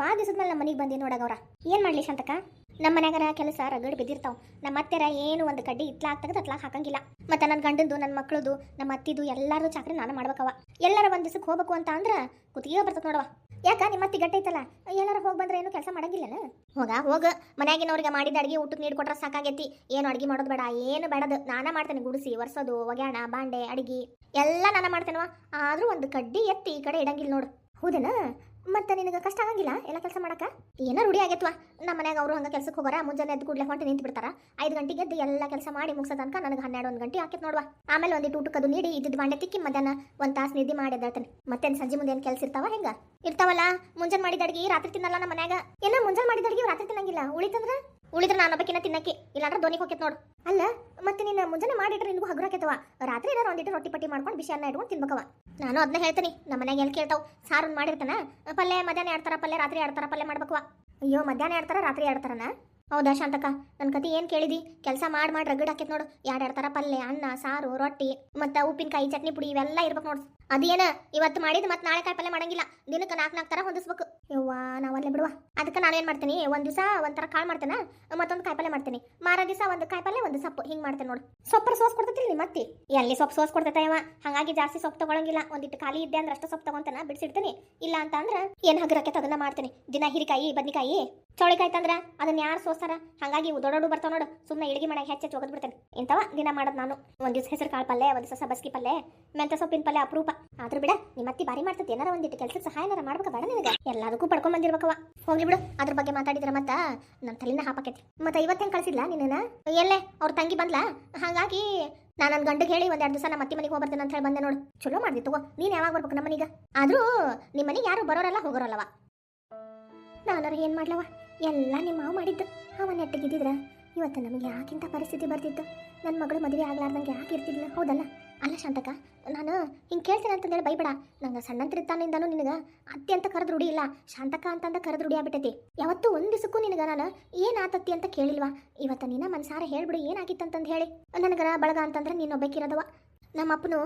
ಬಾ ದಿವಸದ ಮೇಲೆ ನಮ್ಮ ಮನೆಗೆ ಬಂದಿ ಅವ್ರ ಏನು ಮಾಡ್ಲಿ ಶಾಂತಕ ನಮ್ಮ ಮನ್ಯಾಗರ ಕೆಲಸ ರಗಡ್ ಬಿದ್ದಿರ್ತಾವ. ನಮ್ಮ ಅತ್ತೆರ ಏನು ಒಂದು ಕಡ್ಡಿ ಇತ್ಲಾಕ್ ತೆಗೆದು ಹಾಕಂಗಿಲ್ಲ. ಮತ್ತು ನನ್ನ ಗಂಡಂದು ನನ್ನ ಮಕ್ಕಳದು ನಮ್ಮ ಅತ್ತಿದು ಎಲ್ಲರೂ ಚಾಕ್ರಿ ನಾನು ಮಾಡ್ಬೇಕವ. ಎಲ್ಲರ ಒಂದು ದಿವಸಕ್ಕೆ ಹೋಗ್ಬೇಕು ಅಂತ ಅಂದ್ರೆ ಕುತ್ತಿಗೆ ಬರ್ತದೆ ನೋಡವ ಯಾಕ ನಿಮ್ಮ ಅತ್ತಿ ಗಟ್ಟೈತಲ್ಲ ಎಲ್ಲರೂ ಹೋಗಿ ಬಂದ್ರೆ ಏನು ಕೆಲಸ ಮಾಡಂಗಿಲ್ಲನ? ಹೋಗ ಹೋಗ. ಮನ್ಯಾಗಿನವ್ರಿಗೆ ಮಾಡಿದ ಅಡಿಗೆ ಊಟಕ್ಕೆ ನೀಡ್ಕೊಟ್ರ ಸಾಕಾಗೈತಿ. ಏನು ಅಡಿಗೆ ಮಾಡೋದು ಬೇಡ, ಏನು ಬೇಡದು. ನಾನ ಮಾಡ್ತೇನೆ ಗುಡಿಸಿ, ಒರ್ಸೋದು, ಒಗ್ಯಾಣ, ಬಾಂಡೆ, ಅಡಿಗೆ. ಎಲ್ಲ ನಾನು ಮಾಡ್ತೇನವ ಆದರೂ ಒಂದು ಕಡ್ಡಿ ಎತ್ತಿ ಈ ಕಡೆ ಇಡಂಗಿಲ್ಲ ನೋಡು. ಹೌದೇನ? ಮತ್ತೆ ನಿನಗೆ ಕಷ್ಟ ಆಗಂಗಿಲ್ಲ ಎಲ್ಲ ಕೆಲಸ ಮಾಡಕ ಏನೋ ರೂಢಿ ಆಗೈತ್ವಾ. ನಮ್ಮ ಮನ್ಯಾಗ ಅವರು ಹಂಗೆ ಕೆಲಸಕ್ಕೆ ಹೋಗೋರ, ಮುಂಜಾನೆ ಎದ್ದು ಕೂಡಲೇ ಹೊಂಟೆ ನಿಂತು ಬಿಡ್ತಾರ ಐದು ಗಂಟೆಗೆ ಎದ್ದು ಎಲ್ಲ ಕೆಲಸ ಮಾಡಿ ಮುಗಿಸೋ ತನಕ ನನಗೆ ಹನ್ನೆರಡು, ಒಂದು ಗಂಟೆ ಹಾಕಿತ್ತು ನೋಡುವ. ಆಮೇಲೆ ಒಂದಿಟ್ಟು ಊಟಕ್ಕೆ ಅದು ನೀಡಿ ಇದ್ದಿದ್ದು ಬಾಂಡೆ ತಿಕ್ಕಿ ಮಧ್ಯಾಹ್ನ ಒಂದು ತಾಸು ನಿದ್ದೆ ಮಾಡಿ ಮತ್ತೆ ಮತ್ತೇನು ಸಂಜೆ ಮುಂದೆ ಏನು ಕೆಲಸ ಇರ್ತಾವ ಹೆಂಗ? ಇರ್ತಾವಲ್ಲ, ಮುಂಜಾನೆ ಮಾಡಿದ ಅಡಿಗೆ ರಾತ್ರಿ ತಿನ್ನಲ್ಲ ನಮ್ಮ ಮನ್ಯಾಗ. ಏನೋ ಮುಂಜಾನೆ ಮಾಡಿದ ಅಡಿಗೆ ರಾತ್ರಿ ತಿನ್ನಂಗಿಲ್ಲ? ಉಳಿತಂದ್ರ? ಉಳಿದ್ರೆ ನಾನು ಒಬ್ಬಕಿನ ತಿನ್ನಕ್ಕೆ ಇಲ್ಲಾಂದ್ರೆ ಧ್ವನಿಗೆ ಹೋಗ್ಯತ್ ನೋಡು. ಅಲ್ಲ ಮತ್ತೆ ನಿನ್ನ ಮುಂಜಾನೆ ಮಾಡಿಟ್ರೆ ನಿನಗೂ ಹಗುರಾಕೈತವ ರಾತ್ರಿ ಏನಾರು ಒಂದಿಟ್ಟು ರೊಟ್ಟಿ ಪಟ್ಟಿ ಮಾಡ್ಕೊಂಡು ಬಿಸಿ ಅನ್ನ ಇಟ್ಕೊಂಡು ತಿನ್ಬೇಕವ? ನಾನು ಅದನ್ನ ಹೇಳ್ತೀನಿ ನಮ್ಮ ಮನೆಗೆ ಎಲ್ಲಿ ಕೇಳ್ತಾವ್? ಸಾರು ಮಾಡಿರ್ತಾನ? ಪಲ್ಯ ಮಧ್ಯಾಹ್ನ ಆಡ್ತಾರ ಪಲ್ಯ ರಾತ್ರಿ ಆಡ್ತಾರ ಪಲ್ಯ ಮಾಡ್ಬೇಕವ ಅಯ್ಯೋ ಮಧ್ಯಾಹ್ನ ಆಡ್ತಾರ ರಾತ್ರಿ ಆಡ್ತಾರನ ಹೌದಾ ಶಾಂತಕ ನನ್ನ ಕತಿ ಏನು ಕೇಳಿದಿ? ಕೆಲಸ ಮಾಡಿ ಮಾಡಿ ರಗಡ್ ಹಾಕೈತೆ ನೋಡು. ಎರಡು ಆಡ್ತಾರ ಪಲ್ಯ ಅನ್ನ ಸಾರು ರೊಟ್ಟಿ ಮತ್ತು ಉಪ್ಪಿನಕಾಯಿ ಚಟ್ನಿ ಪುಡಿ ಇವೆಲ್ಲ ಇರ್ಬೇಕು ನೋಡು. ಅದೇನ, ಇವತ್ತು ಮಾಡಿದ ಮತ್ತೆ ನಾಳೆ ಕಾಯಿ ಪಲ್ಯ ಮಾಡಂಗಿಲ್ಲ. ದಿನಕ್ಕೆ ನಾಲ್ಕು ನಾಲ್ಕು ಥರ ಹೊಂದಿಸ್ಬೇಕು. ಯವ್ವ ನಾವಲ್ಲೇ ಬಿಡುವ. ಅದಕ್ಕೆ ನಾನೇನು ಮಾಡ್ತೀನಿ, ಒಂದು ದಿವಸ ಒಂಥರ ಕಾಳು ಮಾಡ್ತೇನೆ, ಮತ್ತೊಂದು ಕಾಯಿ ಪಲ್ಯ ಮಾಡ್ತೀನಿ. ಮಾರ ದಿವಸ ಒಂದು ಕಾಯಿ ಪಲ್ಯ, ಒಂದು ಸೊಪ್ಪು. ಹಿಂಗೆ ಮಾಡ್ತೇನೆ ನೋಡು. ಸೊಪ್ಪರ ಸೋಸ್ ಕೊಡ್ತೈತಿಲ್ಲ ಮತ್ತೆ? ಎಲ್ಲಿ ಸೊಪ್ಪು ಸೋಸ್ ಕೊಡ್ತೈತೆ ಇವ ಹಾಗಾಗಿ ಜಾಸ್ತಿ ಸೊಪ್ಪು ತಗೊಳಂಗಿಲ್ಲ. ಒಂದಿಟ್ಟು ಖಾಲಿ ಇದ್ದೆ ಅಂದ್ರೆ ಅಷ್ಟು ಸೊಪ್ಪು ತಗೊಂತಾನ ಬಿಡಿಸಿಡ್ತೀನಿ. ಇಲ್ಲ ಅಂತ ಅಂದ್ರೆ ಏನು ಹಗರಕ್ಕೆ ಅದನ್ನ ಮಾಡ್ತೀನಿ. ದಿನ ಹಿರಿಕಾಯಿ, ಬದ್ನಿಕಾಯಿ, ಚೌಳಿಕಾಯಿ ತಂದ್ರ ಅದನ್ನ ಯಾರು ಸೋಸ್ತಾರ? ಹಾಗಾಗಿ ದೊಡ್ಡೋಡು ಬರ್ತಾವ ನೋಡು. ಸುಮ್ಮನೆ ಇಳಿಗೆ ಮಾಡಕ್ಕೆ ಹೆಚ್ಚು ಒಗದ್ ಬಿಡ್ತೇನೆ. ಇಂಥವ ದಿನ ಮಾಡೋದು ನಾನು. ಒಂದ್ ದಿವಸ ಹೆಸರು ಕಾಳು ಪಲ್ಯ, ಒಂದ್ ದಿವಸ ಸಬಸ್ಗಿ ಪಲ್ಯ, ಮೆಂತ್ಯ ಸೊಪ್ಪಿನ ಪಲ್ಯ ಅಪರೂಪ. ಆದ್ರೂ ಬಿಡ ನಿಮ್ಮ ಅತ್ತಿ ಬಾರಿ ಮಾಡ್ತೈತಿ, ಏನಾರ ಒಂದಿಟ್ಟು ಕೆಲಸ ಸಹಾಯನಾರ ಮಾಡ್ಬೇಕ ಬೇಡ ನಿನಗೆ. ಎಲ್ಲದಕ್ಕೂ ಪಡ್ಕೊಂಡ್ ಬಂದಿರ್ಬೇಕವ ಹೋಗ್ಲಿ ಬಿಡು, ಅದ್ರ ಬಗ್ಗೆ ಮಾತಾಡಿದ್ರ ಮತ್ತ ನನ್ನ ತಲೆನ ಹಾಪಾಕೈತಿ. ಮತ್ತೆ ಇವತ್ತು ಹೆಂಗ್ ಕಳ್ಸಿದ್ಲಾ ನಿನ್ನ ಎಲ್ಲೇ, ಅವ್ರ ತಂಗಿ ಬಂದ್ಲಾ? ಹಾಗಾಗಿ ನಾನು ನನ್ನ ಗಂಡಗೆ ಹೇಳಿ ಒಂದ್ ಎರಡು ದಿವಸ ನಮ್ಮ ಅತ್ತಿ ಮನೆಗೆ ಹೋಗ್ಬರ್ತೇನೆ ಅಂತ ಹೇಳಿ ಬಂದೆ ನೋಡು. ಚಲೋ ಮಾಡ್ದಿ ತಗೋ, ನೀನ್ ಯಾವಾಗ ಬರ್ಬೇಕು ನಮ್ಮ ಮನೆಗೆ? ಆದ್ರೂ ನಿಮ್ಮ ಮನೆಗೆ ಯಾರು ಬರೋರಲ್ಲ ಹೋಗೋರಲ್ಲವ ನಾನಾರ ಏನ್ ಮಾಡ್ಲವ ಎಲ್ಲ ನಿಮ್ಮ ಮಾವು ಮಾಡಿದ್ದು. ಅವ ನೆಟ್ಟಗಿದ್ದಿದ್ರ ಇವತ್ತು ನಮಗೆ ಯಾಕಿಂತ ಪರಿಸ್ಥಿತಿ ಬರ್ತಿತ್ತು. ನನ್ನ ಮಗಳು ಮದುವೆ ಆಗ್ಲಾರ್ದಂಗೆ ಯಾಕೆ ಇರ್ತಿದ್ಲ? ಹೌದಲ್ಲ? ಅಲ್ಲ ಶಾಂತಕ ನಾನು ಹಿಂಗೆ ಕೇಳ್ತೀನಿ ಅಂತಂದೇಳಿ ಬೈಬೇಡ ನಂಗೆ ಸಣ್ಣಂತಿರ್ತಾನಿಂದನೂ ನಿನಗೆ ಅತ್ಯಂತ ಅಂತ ಕರೆದು ರೂಢಿ ಇಲ್ಲ. ಶಾಂತಕ ಅಂತಂದ ಕರೆದು ರೂಢಿ ಆಗ್ಬಿಟ್ಟೈತಿ. ಯಾವತ್ತೂ ಒಂದು ದಿವಸಕ್ಕೂ ನಿನಗೆ ನಾನು ಏನಾತತ್ತಿ ಅಂತ ಕೇಳಿಲ್ವಾ? ಇವತ್ತು ನಿನ್ನ ಮನ್ಸಾರ ಹೇಳ್ಬಿಡು ಏನಾಗಿತ್ತಂತಂದು ಹೇಳಿ. ನನಗರ ಬಳಗ ಅಂತಂದ್ರೆ ನೀನೊಬ್ಬಕ್ಕಿರೋದವ ನಮ್ಮ ಅಪ್ಪನು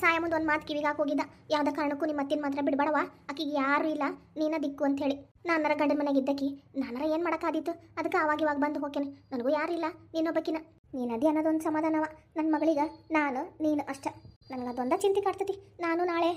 ಸಾಯ ಮುಂದೆ ಒಂದು ಮಾತು ಕಿವಿಗೆ ಹೋಗಿದ್ದ. ಯಾವುದೇ ಕಾರಣಕ್ಕೂ ನಿಮ್ಮ ಅತ್ತಿನ ಮಾತ್ರ ಬಿಡಬೇಡವ? ಆಕಿಗೆ ಯಾರೂ ಇಲ್ಲ, ನೀನ ದಿಕ್ಕು ಅಂತ ಹೇಳಿ. ನಾನರ ಗಂಡನ ಮನೆಗೆ ಇದ್ದಕ್ಕಿ ನಾನರ ಏನು ಮಾಡೋಕ್ಕಾದಿತ್ತು ಅದಕ್ಕೆ ಅವಾಗ ಇವಾಗ ಬಂದು ಹೋಗ್ತೇನೆ ನನಗೂ ಯಾರಿಲ್ಲ ನೀನೊಬ್ಬಕಿನ. ನೀನು ಅನ್ನೋದೊಂದು ಸಮಾಧಾನವ. ನನ್ನ ಮಗಳಿಗೆ ನಾನು, ನೀನು ಅಷ್ಟ. ನನಗೆ ಅದೊಂದ ಚಿಂತೆ ಕಾಡ್ತತಿ. ನಾನು ನಾಳೆ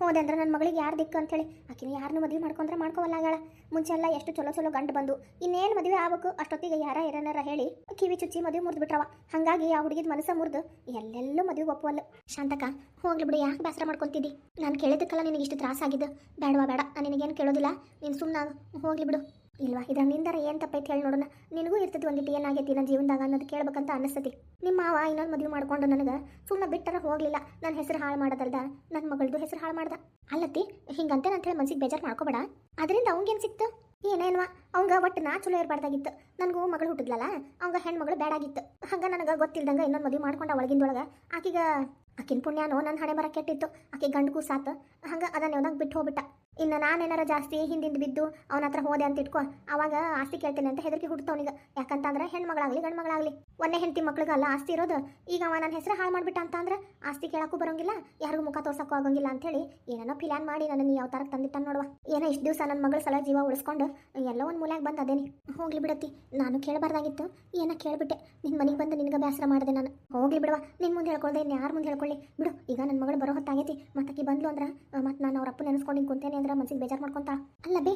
ಹೋದೆ ಅಂದ್ರೆ ನನ್ನ ಮಗಳಿಗೆ ಯಾರು ದಿಕ್ಕು ಅಂತೇಳಿ ಆಕಿನ ಯಾರನ್ನೂ ಮದುವೆ ಮಾಡ್ಕೊಂಡ್ರೆ ಮಾಡ್ಕೋವಲ್ಲಾಗಳ ಮುಂಚೆ ಎಲ್ಲ ಎಷ್ಟು ಚಲೋ ಚಲೋ ಗಂಡು ಬಂದು, ಇನ್ನೇನು ಮದುವೆ ಆಗಬೇಕು ಅಷ್ಟೊತ್ತಿಗೆ ಯಾರ ಏನಾರ ಹೇಳಿ ಕಿವಿ ಚುಚ್ಚಿ ಮದುವೆ ಮುರಿದು ಬಿಟ್ರವ ಹಾಗಾಗಿ ಆ ಹುಡುಗಿದ ಮನಸ್ಸ ಮುರಿದು ಎಲ್ಲೆಲ್ಲೂ ಮದುವೆ ಒಪ್ಪುವಲ್ಲ. ಶಾಂತಕ ಹೋಗ್ಲಿ ಬಿಡು, ಯಾಕೆ ಬೇಸರ ಮಾಡ್ಕೊತಿದ್ದಿ? ನಾನು ಕೇಳಿದ್ದಕ್ಕಲ್ಲ ನಿನಗೆ ಇಷ್ಟು ತ್ರಾಸ ಆಗಿದ್ದು ಬೇಡವಾ ಬೇಡ ನಾನು ನಿನಗೇನು ಕೇಳೋದಿಲ್ಲ. ನೀನು ಸುಮ್ಮನೆ ಹೋಗ್ಲಿ ಬಿಡು. ಇಲ್ವಾ? ಇದ್ರ ನಿಂದರ ಏನು ತಪ್ಪೈತೆ ಹೇಳಿ ನೋಡೋಣ. ನಿನಗೂ ಇರ್ತದೆ ಒಂದಿಟ್ಟು ಏನಾಗೈತಿ ನನ್ನ ಜೀವನದಾಗ ಅನ್ನೋದು ಕೇಳ್ಬೇಕಂತ ಅನಿಸ್ತತಿ ನಿಮ್ಮ ಮಾವ ಇನ್ನೊಂದು ಮದುವೆ ಮಾಡ್ಕೊಂಡು ನನಗೆ ಸುಮ್ಮನೆ ಬಿಟ್ಟರ ಹೋಗಲಿಲ್ಲ. ನನ್ನ ಹೆಸರು ಹಾಳು ಮಾಡೋದಲ್ದ? ನನ್ನ ಮಗಳದು ಹೆಸರು ಹಾಳು ಮಾಡ್ದ? ಅಲ್ಲತ್ತಿ ಹಿಂಗಂತೆ ಅಂತ ಹೇಳಿ ಮನ್ಸಿಗೆ ಬೇಜಾರು ಮಾಡ್ಕೋಬೇಡ. ಅದರಿಂದ ಅವಂಗೇನು ಸಿಕ್ತು? ಏನೇನ್ವಾ ಅವಂಗ ಒಟ್ಟು ನಾ ಚಲೋ ಇರಬಾರ್ದಾಗಿತ್ತು ನನಗೂ ಮಗಳು ಹುಟ್ಟಿದ್ಲಲ್ಲ, ಅವಂಗ ಹೆಣ್ಮಗಳು ಬೇಡಾಗಿತ್ತು ಹಂಗ ನನಗೆ ಗೊತ್ತಿಲ್ದಂಗ ಇನ್ನೊಂದು ಮದುವೆ ಮಾಡ್ಕೊಂಡ ಒಳಗಿಂದೊಳಗೆ ಆಕಿಗ, ಆಕಿನ ಪುಣ್ಯನೋ ನನ್ನ ಹಣೆ ಬರ ಕೆಟ್ಟಿತ್ತು. ಆಕೆ ಗಂಡು ಸಾತು ಹಂಗ ಅದನ್ನ ಬಿಟ್ಟು ಹೋಗ್ಬಿಟ್ಟ. ಇನ್ನು ನಾನೇನಾರ ಜಾಸ್ತಿ ಹಿಂದಿಂದ ಬಿದ್ದು ಅವನ ಹತ್ರ ಹೋದೆ ಅಂತ ಇಟ್ಕೊ. ಅವಾಗ ಆಸ್ತಿ ಕೇಳ್ತೇನೆ ಅಂತ ಹೆದರಿಕೆ ಹುಡ್ತವನಿಗೆ ಯಾಕಂತಂದ್ರೆ ಹೆಣ್ಮಗಳಾಗ್ಲಿ ಗಂಡು ಮಗಳಾಗ್ಲಿ ಒಂದೇ ಹೆಂಡತಿ ಮಕ್ಳಿಗಲ್ಲ ಆಸ್ತಿ ಇರೋದು. ಈಗ ಅವ ನನ್ನ ಹೆಸರು ಹಾಳು ಮಾಡಿಬಿಟ್ಟ ಅಂತಂದ್ರೆ ಆಸ್ತಿ ಕೇಳಕ್ಕೂ ಬರೋಂಗಿಲ್ಲ, ಯಾರಿಗೂ ಮುಖ ತೋರ್ಸಕ್ಕೂ ಆಗೋಂಗಿಲ್ಲ ಅಂತೇಳಿ ಏನೇನೋ ಪ್ಲಾನ್ ಮಾಡಿ ನನ್ನ ಯಾವ ಥರ ತಂದಿಟ್ಟ ನೋಡುವ. ಏನೋ ಇಷ್ಟು ದಿವಸ ನನ್ನ ಮಗಳ ಸಲ ಜೀವ ಉಳಿಸ್ಕೊಂಡು ಎಲ್ಲ ಒಂದು ಮೂಲ್ಯಾಗ ಬಂದು ಅದೇನಿ. ಹೋಗ್ಲಿ ಬಿಡತ್ತಿ ನಾನು ಕೇಳಬಾರ್ದಾಗಿತ್ತು. ಏನೋ ಕೇಳ್ಬಿಟ್ಟೆ. ನಿನ್ನ ಮನೆಗೆ ಬಂದು ನಿನಗೆ ಬೇಸರ ಮಾಡಿದೆ ನಾನು. ಹೋಗ್ಲಿ ಬಿಡವ ನಿನ್ನ ಮುಂದೆ ಹೇಳ್ಕೊಳ್ದೆ ಇನ್ನು ಯಾರು ಮುಂದೆ ಹೇಳ್ಕೊಳ್ಳಿ ಬಿಡು, ಈಗ ನನ್ನ ಮಗಳು ಬರೋ ಹೊತ್ತಾಗೈತಿ. ಮತ್ತಕ್ಕೆ ಬಂದ್ಲು ಅಂದ್ರೆ ಮತ್ತೆ ನಾನು ಅವ್ರ ಅಪ್ಪ ನೆನೆಸ್ಕೊಂಡು ಕುಂತೇನೆ ಮನ್ಸಿಗೆ ಬೇಜಾರು ಮಾಡ್ಕೊಂತ? ಅಲ್ಲ ಬೇ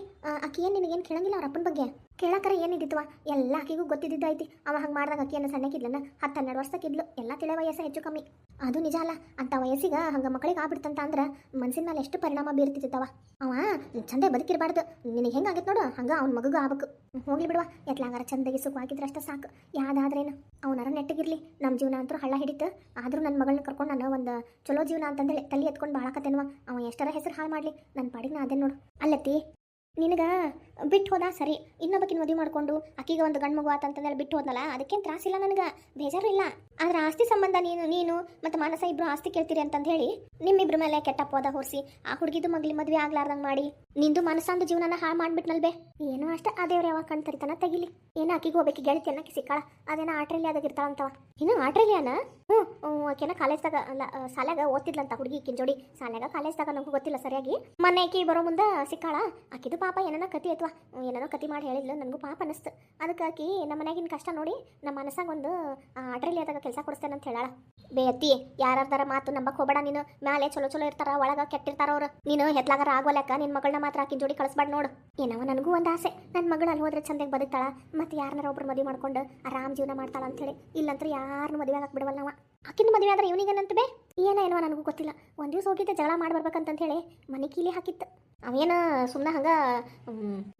ಆಕಿ ಏನು ನಿನಗೇನು ಕೇಳಂಗಿಲ್ಲ ಅವ್ರ ಅಪ್ಪನ ಬಗ್ಗೆ? ಕೇಳಕರ ಏನಿದ್ದಿತ್ತು ಎಲ್ಲ ಆಕಿಗೂ ಗೊತ್ತಿದ್ದೈತಿ ಅವ ಹಂಗೆ ಮಾಡ್ದಾಗ ಅಕ್ಕಿಯನ್ನು ಸಣ್ಣಕ್ಕಿದ್ಲನ್ನ ಹತ್ತು ಹನ್ನೆರಡು ವರ್ಷಕ್ಕಿದ್ಲು. ಎಲ್ಲ ತಿಳ ವಯಸ್ಸು ಹೆಚ್ಚು ಕಮ್ಮಿ. ಅದು ನಿಜ ಅಲ್ಲ. ಅಂತ ವಯಸ್ಸಿಗೆ ಹಂಗೆ ಮಕ್ಕಳಿಗೆ ಆಗ್ಬಿಡ್ತಂತ ಅಂದ್ರೆ ಮನಸ್ಸಿನ ಮೇಲೆ ಎಷ್ಟು ಪರಿಣಾಮ ಬೀರ್ತಿತ್ತವ ಅವ ಚಂದ ಬದುಕಿರಬಾರ್ದು. ನಿನಗೆ ಹೆಂಗಾಗೈತೆ ನೋಡು. ಹಂಗೆ ಅವ್ನ ಮಗಗೂ ಆಗ್ಬೇಕು. ಹೋಗ್ಲಿ ಬಿಡುವ. ಎತ್ಲಾಗಾರ ಚಂದಗೆ ಸುಖವಾಗಿದ್ರೆ ಅಷ್ಟೇ ಸಾಕು. ಯಾವ್ದಾದ್ರೇನು. ಅವನಾರ ನೆಟ್ಟಗಿರ್ಲಿ. ನಮ್ಮ ಜೀವನ ಅಂತೂ ಹಳ್ಳ ಹಿಡಿತು. ಆದರೂ ನನ್ನ ಮಗಳನ್ನ ಕರ್ಕೊಂಡು ನಾನು ಒಂದು ಚಲೋ ಜೀವನ ಅಂತಂದೇಳಿ ತಲೆ ಎತ್ಕೊಂಡು ಬಾಳಕತ್ತೇನವ. ಅವ ಎಷ್ಟರ ಹೆಸರು ಹಾಳು ಮಾಡಲಿ. ನನ್ನ ಪಾಡಿಗೆ ನಾ ಅದೇ ನೋಡು. ಅಲ್ಲತ್ತಿ ನಿನಗ ಬಿಟ್ಟು ಹೋದ? ಸರಿ. ಇನ್ನೊಬ್ಬಕಿನ ಮದುವೆ ಮಾಡಿಕೊಂಡು ಅಕ್ಕಿಗೆ ಒಂದು ಗಂಡು ಮಗು ಆತಂತಂದೇಳಿ ಬಿಟ್ಟು ಹೋದ್ನಲ್ಲ, ಅದಕ್ಕೇನು ತ್ರಾಸಿಲ್ಲ ನನಗೆ. ಬೇಜಾರು ಇಲ್ಲ. ಆದ್ರೆ ಆಸ್ತಿ ಸಂಬಂಧ ನೀನು ನೀನು ಮತ್ತು ಮಾನಸ ಇಬ್ಬರು ಆಸ್ತಿ ಕೇಳ್ತೀರಿ ಅಂತಂದು ಹೇಳಿ ನಿಮ್ಮಿಬ್ಬರ ಮೇಲೆ ಕೆಟ್ಟ ಪೋದ ಹೊರಿಸಿ ಆ ಹುಡುಗಿದು ಮಗ್ಲಿ ಮದುವೆ ಆಗ್ಲಾರ್ದಂಗೆ ಮಾಡಿ ನಿಂದು ಮನಸ್ಸಂದು ಜೀವನನ ಹಾಳು ಮಾಡ್ಬಿಟ್ನಲ್ಬೆ? ಏನೋ ಅಷ್ಟೇ. ಆ ದೇವ್ರ ಯಾವಾಗ ಕಣ್ ತರಿತಾನ ತೆಗಿಲಿ. ಏನು ಆಕಿಗೆ ಹೋಗ್ಬೇಕು ಗೆಳತಿ ಅನ್ನಕ್ಕೆ ಸಿಕ್ಕಾಳ. ಅದೇನ ಆಟ್ರಲ್ಲಿ ಇರ್ತಾಳಂತವ. ಇನ್ನು ಆಟ್ರಲಿಯಾನ? ಹ್ಞೂ ಆಕೆನ ಕಾಲೇಜ್ದಾಗ ಅಲ್ಲ ಸಾಲ್ಯಾಗ ಓದ್ತಿದ್ಲಂತ ಹುಡುಗಿ ಈಕಿನ ಜೋಡಿ. ಶಾಲ್ಯಾಗ ಕಾಲೇಜ್ದಾಗ ನಮಗೂ ಗೊತ್ತಿಲ್ಲ ಸರಿಯಾಗಿ. ಮೊನ್ನೆ ಆಕಿ ಬರೋ ಮುಂದೆ ಸಿಕ್ಕಾಳ. ಆಕಿದು ಪಾಪ ಏನೇನೋ ಕತಿ ಅಥವಾ ಏನೇನೋ ಕತಿ ಮಾಡಿ ಹೇಳಿದ್ಲು. ನನಗೂ ಪಾಪ ಅನಿಸ್ತು. ಅದಕ್ಕೆ ಆಕಿ ನಮ್ಮ ಮನ್ಯಾಗಿನ ಕಷ್ಟ ನೋಡಿ ನಮ್ಮ ಮನಸ್ಸಾಗ ಒಂದು ಆಟ್ರಲ್ಲಿ ಕೆಲಸ ಕೊಡಿಸ್ತೇನೆ ಅಂತ ಹೇಳಾಳ. ಬೇತಿ ಯಾರ್ದಾರ ಮಾತು ನಂಬಕ್ ಹೋಗಬೇಡ ನೀನು. ಮ್ಯಾಲೆ ಚಲೋ ಚಲೋ ಇರ್ತಾರ, ಒಳಗ ಕೆಟ್ಟಿರ್ತಾರ ಅವ್ರು. ನೀನು ಹೆದ್ಲಾಗಾರ ಆಗೋಲೆಕ್ಕ ನಿನ್ನ ಮಗಳನ್ನ ಮಾತ್ರ ಆಕಿನ ಜೋಡಿ ಕಳಿಸ್ಬೇಡ ನೋಡು. ಏನವ ನನಗೂ ಒಂದು ಆಸೆ. ನನ್ನ ಮಗಳು ಅಲ್ಲಿ ಹೋದ್ರೆ ಚಂದಾಗಿ ಬದುಕ್ತಾಳ. ಮತ್ತೆ ಯಾರನ್ನಾರ ಒಬ್ರು ಮದುವೆ ಮಾಡ್ಕೊಂಡು ಆರಾಮ್ ಜೀವನ ಮಾಡ್ತಾಳ ಅಂತೇಳಿ ಇಲ್ಲಂತ್ರ ಯಾರನ್ನು ಮದುವೆ ಆಗಕ್ಕೆ ಬಿಡವಲ್ಲ ನಾವ. ಆಕಿನ ಮದುವೆ ಆದ್ರೆ ಇವನಿಗೇನಂತ ಬೇ? ಏನ ಏನೋ ನನಗೂ ಗೊತ್ತಿಲ್ಲ. ಒಂದು ದಿವಸ ಹೋಗಿದ್ದೆ, ಜಗಳ ಮಾಡಿ ಹೇಳಿ ಮನೆ ಕೀಲಿ ಹಾಕಿತ್ತು. ಅವೇನ ಸುಮ್ಮನೆ ಹಂಗ